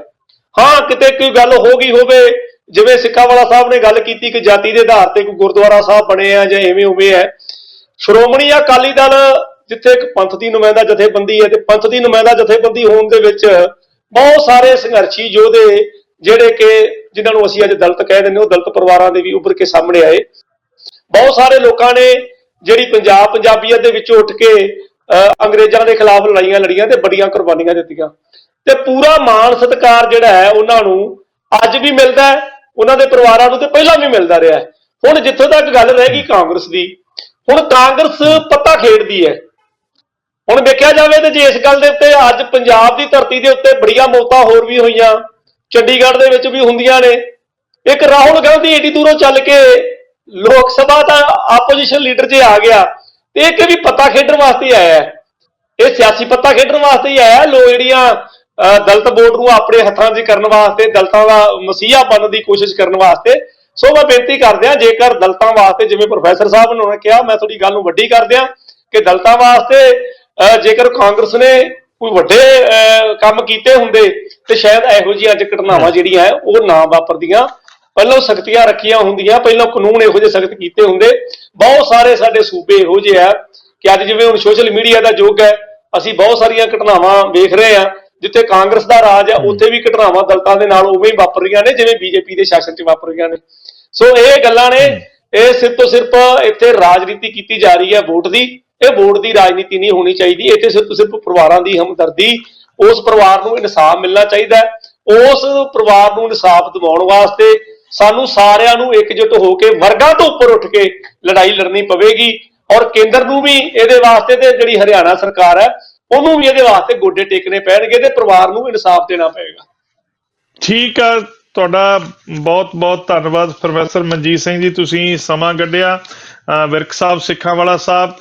ਹਾਂ, ਕਿਤੇ ਕੋਈ ਗੱਲ ਹੋ ਗਈ ਹੋਵੇ, ਜਿਵੇਂ ਸਿੱਖਾਂ ਵਾਲਾ ਸਾਹਿਬ ਨੇ ਗੱਲ ਕੀਤੀ ਕਿ ਜਾਤੀ ਦੇ ਆਧਾਰ ਤੇ ਕੋਈ ਗੁਰਦੁਆਰਾ ਸਾਹਿਬ ਬਣੇ ਆ ਜਾਂ ਐਵੇਂ ਉਵੇਂ ਹੈ। ਸ਼੍ਰੋਮਣੀ ਅਕਾਲੀ ਦਲ ਜਿੱਥੇ ਇੱਕ ਪੰਥ ਦੀ ਨੁਮਾਇੰਦਾ ਜਥੇਬੰਦੀ ਹੈ ਤੇ ਪੰਥ ਦੀ ਨੁਮਾਇੰਦਾ ਜਥੇਬੰਦੀ ਹੋਣ ਦੇ ਵਿੱਚ ਬਹੁਤ ਸਾਰੇ ਸੰਘਰਸ਼ੀ ਯੋਧੇ ਜਿਹੜੇ ਕਿ ਜਿਨ੍ਹਾਂ ਨੂੰ ਅਸੀਂ ਅੱਜ ਦਲਤ ਕਹਿ ਦਿੰਦੇ ਉਹ ਦਲਤ ਪਰਿਵਾਰਾਂ ਦੇ ਵੀ ਉੱਭਰ ਕੇ ਸਾਹਮਣੇ ਆਏ। ਬਹੁਤ ਸਾਰੇ ਲੋਕਾਂ ਨੇ ਜਿਹੜੀ ਪੰਜਾਬ ਪੰਜਾਬੀਅਤ ਦੇ ਵਿੱਚੋਂ ਉੱਠ ਕੇ ਅਹ, ਅੰਗਰੇਜ਼ਾਂ ਦੇ ਖਿਲਾਫ ਲੜਾਈਆਂ ਲੜੀਆਂ ਤੇ ਬੜੀਆਂ ਕੁਰਬਾਨੀਆਂ ਦਿੱਤੀਆਂ। ਤੇ ਪੂਰਾ ਮਾਣ ਸਤਿਕਾਰ ਜਿਹੜਾ ਹੈ ਉਹਨਾਂ ਨੂੰ ਅੱਜ ਵੀ ਮਿਲਦਾ ਹੈ ਉਹਨਾਂ ਦੇ ਪਰਿਵਾਰਾਂ ਨੂੰ ਤੇ ਪਹਿਲਾਂ ਵੀ ਮਿਲਦਾ ਰਿਹਾ ਹੁਣ ਜਿੱਥੋਂ ਤੱਕ ਗੱਲ ਰਹਿ ਗਈ ਕਾਂਗਰਸ ਦੀ ਹੁਣ ਕਾਂਗਰਸ ਪੱਤਾ ਖੇਡਦੀ ਹੈ। ਹੁਣ ਵੇਖਿਆ ਜਾਵੇ ਤੇ ਜੇ ਇਸ ਗੱਲ ਦੇ ਉੱਤੇ ਅੱਜ ਪੰਜਾਬ ਦੀ ਧਰਤੀ ਦੇ ਉੱਤੇ ਬੜੀਆਂ ਮੌਤਾਂ ਹੋਰ ਵੀ ਹੋਈਆਂ ਚੰਡੀਗੜ੍ਹ ਦੇ ਵਿੱਚ ਵੀ ਹੁੰਦੀਆਂ ਨੇ। ਇੱਕ ਰਾਹੁਲ ਗਾਂਧੀ ਏਡੀ ਦੂਰੋਂ ਚੱਲ ਕੇ ਲੋਕ ਸਭਾ ਦਾ ਆਪੋਜੀਸ਼ਨ ਲੀਡਰ ਜੇ ਆ ਗਿਆ ਤੇ ਇਹ ਕਿ ਵੀ ਪੱਤਾ ਖੇਡਣ ਵਾਸਤੇ ਆਇਆ ਇਹ ਸਿਆਸੀ ਪੱਤਾ ਖੇਡਣ ਵਾਸਤੇ ਹੀ ਆਇਆ ਲੋ ਜਿਹੜੀਆਂ ਦਲਤ ਦਲਿਤ ਵੋਟ ਨੂੰ ਆਪਣੇ ਹੱਥਾਂ 'ਚ ਕਰਨ ਵਾਸਤੇ ਦਲਤਾਂ ਦਾ ਮਸੀਹਾ ਬਣਨ ਦੀ ਕੋਸ਼ਿਸ਼ ਕਰਨ ਵਾਸਤੇ। ਸੋ ਮੈਂ ਬੇਨਤੀ ਕਰਦਿਆਂ ਜੇਕਰ ਦਲਤਾਂ ਵਾਸਤੇ ਜਿਵੇਂ ਪ੍ਰੋਫੈਸਰ ਸਾਹਿਬ ਨੇ ਕਿਹਾ ਮੈਂ ਤੁਹਾਡੀ ਗੱਲ ਨੂੰ ਵੱਡੀ ਕਰਦਿਆਂ ਕਿ ਦਲਤਾਂ ਵਾਸਤੇ ਅਹ, ਜੇਕਰ ਕਾਂਗਰਸ ਨੇ ਕੋਈ ਵੱਡੇ ਕੰਮ ਕੀਤੇ ਹੁੰਦੇ ਤੇ ਸ਼ਾਇਦ ਇਹੋ ਜਿਹੀਆਂ ਅੱਜ ਘਟਨਾਵਾਂ ਜਿਹੜੀਆਂ ਹੈ ਉਹ ਨਾ ਵਾਪਰਦੀਆਂ। ਪਹਿਲਾਂ ਸਖਤੀਆਂ ਰੱਖੀਆਂ ਹੁੰਦੀਆਂ ਪਹਿਲਾਂ ਕਾਨੂੰਨ ਇਹੋ ਜਿਹੇ ਸਖਤ ਕੀਤੇ ਹੁੰਦੇ। ਬਹੁਤ ਸਾਰੇ ਸਾਡੇ ਸੂਬੇ ਇਹੋ ਜਿਹੇ ਆ ਕਿ ਅੱਜ ਜਿਵੇਂ ਹੁਣ ਸੋਸ਼ਲ ਮੀਡੀਆ ਦਾ ਯੁੱਗ ਹੈ ਅਸੀਂ ਬਹੁਤ ਸਾਰੀਆਂ ਘਟਨਾਵਾਂ ਵੇਖ ਰਹੇ ਆ ਜਿੱਥੇ ਕਾਂਗਰਸ ਦਾ ਰਾਜ ਹੈ ਉੱਥੇ ਵੀ ਘਟਨਾਵਾਂ ਦਲਤਾਂ ਦੇ ਨਾਲ ਉਵੇਂ ਹੀ ਵਾਪਰ ਰਹੀਆਂ ਨੇ ਜਿਵੇਂ ਬੀਜੇਪੀ ਦੇ ਸ਼ਾਸਨ 'ਚ ਵਾਪਰ ਰਹੀਆਂ ਨੇ। ਸੋ ਇਹ ਗੱਲਾਂ ਨੇ ਇਹ ਸਿਰਫ ਤੋਂ ਸਿਰਫ ਇੱਥੇ ਰਾਜਨੀਤੀ ਕੀਤੀ ਜਾ ਰਹੀ ਹੈ ਵੋਟ ਦੀ। ਇਹ ਵੋਟ ਦੀ ਰਾਜਨੀਤੀ ਨਹੀਂ ਹੋਣੀ ਚਾਹੀਦੀ, ਇੱਥੇ ਸਿਰਫ ਸਿਰਫ ਪਰਿਵਾਰਾਂ ਦੀ ਹਮਦਰਦੀ, ਉਸ ਪਰਿਵਾਰ ਨੂੰ ਇਨਸਾਫ ਮਿਲਣਾ ਚਾਹੀਦਾ ਉਸ ਪਰਿਵਾਰ ਨੂੰ ਇਨਸਾਫ ਦਿਵਾਉਣ ਵਾਸਤੇ ਸਾਨੂੰ ਸਾਰਿਆਂ ਨੂੰ ਇਕਜੁੱਟ ਹੋ ਕੇ ਵਰਗਾਂ ਤੋਂ ਉੱਪਰ ਉੱਠ ਕੇ ਲੜਾਈ ਲੜਨੀ ਪਵੇਗੀ ਔਰ ਕੇਂਦਰ ਨੂੰ ਵੀ ਇਹਦੇ ਵਾਸਤੇ ਤੇ ਜਿਹੜੀ ਹਰਿਆਣਾ ਸਰਕਾਰ ਹੈ, ਉਹਨੂੰ ਵੀ ਇਹਦੇ ਵਾਸਤੇ ਗੋਡੇ ਟੇਕਣੇ ਪੈਣਗੇ ਤੇ ਪਰਿਵਾਰ ਨੂੰ ਇਨਸਾਫ ਦੇਣਾ ਪਏਗਾ ਠੀਕ ਆ, ਤੁਹਾਡਾ ਬਹੁਤ ਬਹੁਤ ਧੰਨਵਾਦ ਪ੍ਰੋਫੈਸਰ ਮਨਜੀਤ ਸਿੰਘ ਜੀ, ਤੁਸੀਂ ਸਮਾਂ ਕੱਢਿਆ ਵਿਰਕ ਸਾਹਿਬ ਸਿੱਖਾਂ ਵਾਲਾ ਸਾਹਿਬ।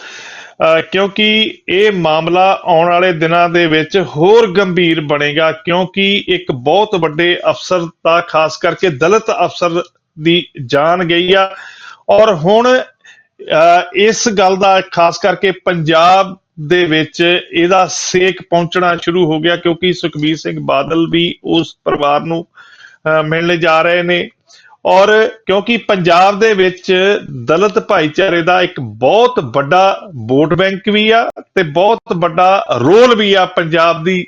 ਕਿਉਂਕਿ ਇਹ ਮਾਮਲਾ ਆਉਣ ਵਾਲੇ ਦਿਨਾਂ ਦੇ ਵਿੱਚ ਹੋਰ ਗੰਭੀਰ ਬਣੇਗਾ ਕਿਉਂਕਿ ਇੱਕ ਬਹੁਤ ਵੱਡੇ ਅਫਸਰ ਦਾ ਖਾਸ ਕਰਕੇ ਦਲਿਤ ਅਫਸਰ ਦੀ ਜਾਨ ਗਈ ਆ। ਔਰ ਹੁਣ ਅ, ਇਸ ਗੱਲ ਦਾ ਖਾਸ ਕਰਕੇ ਪੰਜਾਬ ਦੇ ਵਿੱਚ ਇਹਦਾ ਸੇਕ ਪਹੁੰਚਣਾ ਸ਼ੁਰੂ ਹੋ ਗਿਆ ਕਿਉਂਕਿ ਸੁਖਬੀਰ ਸਿੰਘ ਬਾਦਲ ਵੀ ਉਸ ਪਰਿਵਾਰ ਨੂੰ ਅ, ਮਿਲਣ ਜਾ ਰਹੇ ਨੇ। ਔਰ ਕਿਉਂਕਿ ਪੰਜਾਬ ਦੇ ਵਿੱਚ ਦਲਿਤ ਭਾਈਚਾਰੇ ਦਾ ਇੱਕ ਬਹੁਤ ਵੱਡਾ ਵੋਟ ਬੈਂਕ ਵੀ ਆ ਤੇ ਬਹੁਤ ਵੱਡਾ ਰੋਲ ਵੀ ਆ ਪੰਜਾਬ ਦੀ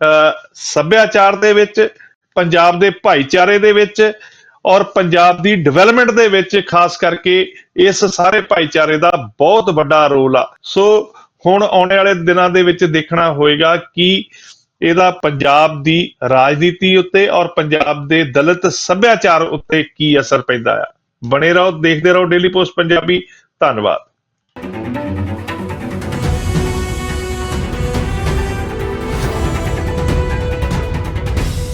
ਅ, ਸੱਭਿਆਚਾਰ ਦੇ ਵਿੱਚ ਪੰਜਾਬ ਦੇ ਭਾਈਚਾਰੇ ਦੇ ਵਿੱਚ ਔਰ ਪੰਜਾਬ ਦੀ ਡਿਵੈਲਪਮੈਂਟ ਦੇ ਵਿੱਚ ਖਾਸ ਕਰਕੇ ਇਸ ਸਾਰੇ ਭਾਈਚਾਰੇ ਦਾ ਬਹੁਤ ਵੱਡਾ ਰੋਲ ਆ। ਸੋ ਹੁਣ ਆਉਣ ਵਾਲੇ ਦਿਨਾਂ ਦੇ ਵਿੱਚ ਦੇਖਣਾ ਹੋਏਗਾ ਕਿ ਇਹਦਾ ਪੰਜਾਬ ਦੀ ਰਾਜਨੀਤੀ ਉੱਤੇ ਔਰ ਪੰਜਾਬ ਦੇ ਦਲਿਤ ਸੱਭਿਆਚਾਰ ਉੱਤੇ ਕੀ ਅਸਰ ਪੈਂਦਾ ਆ? ਬਣੇ ਰਹੋ, ਦੇਖਦੇ ਰਹੋ ਡੇਲੀ ਪੋਸਟ ਪੰਜਾਬੀ। ਧੰਨਵਾਦ।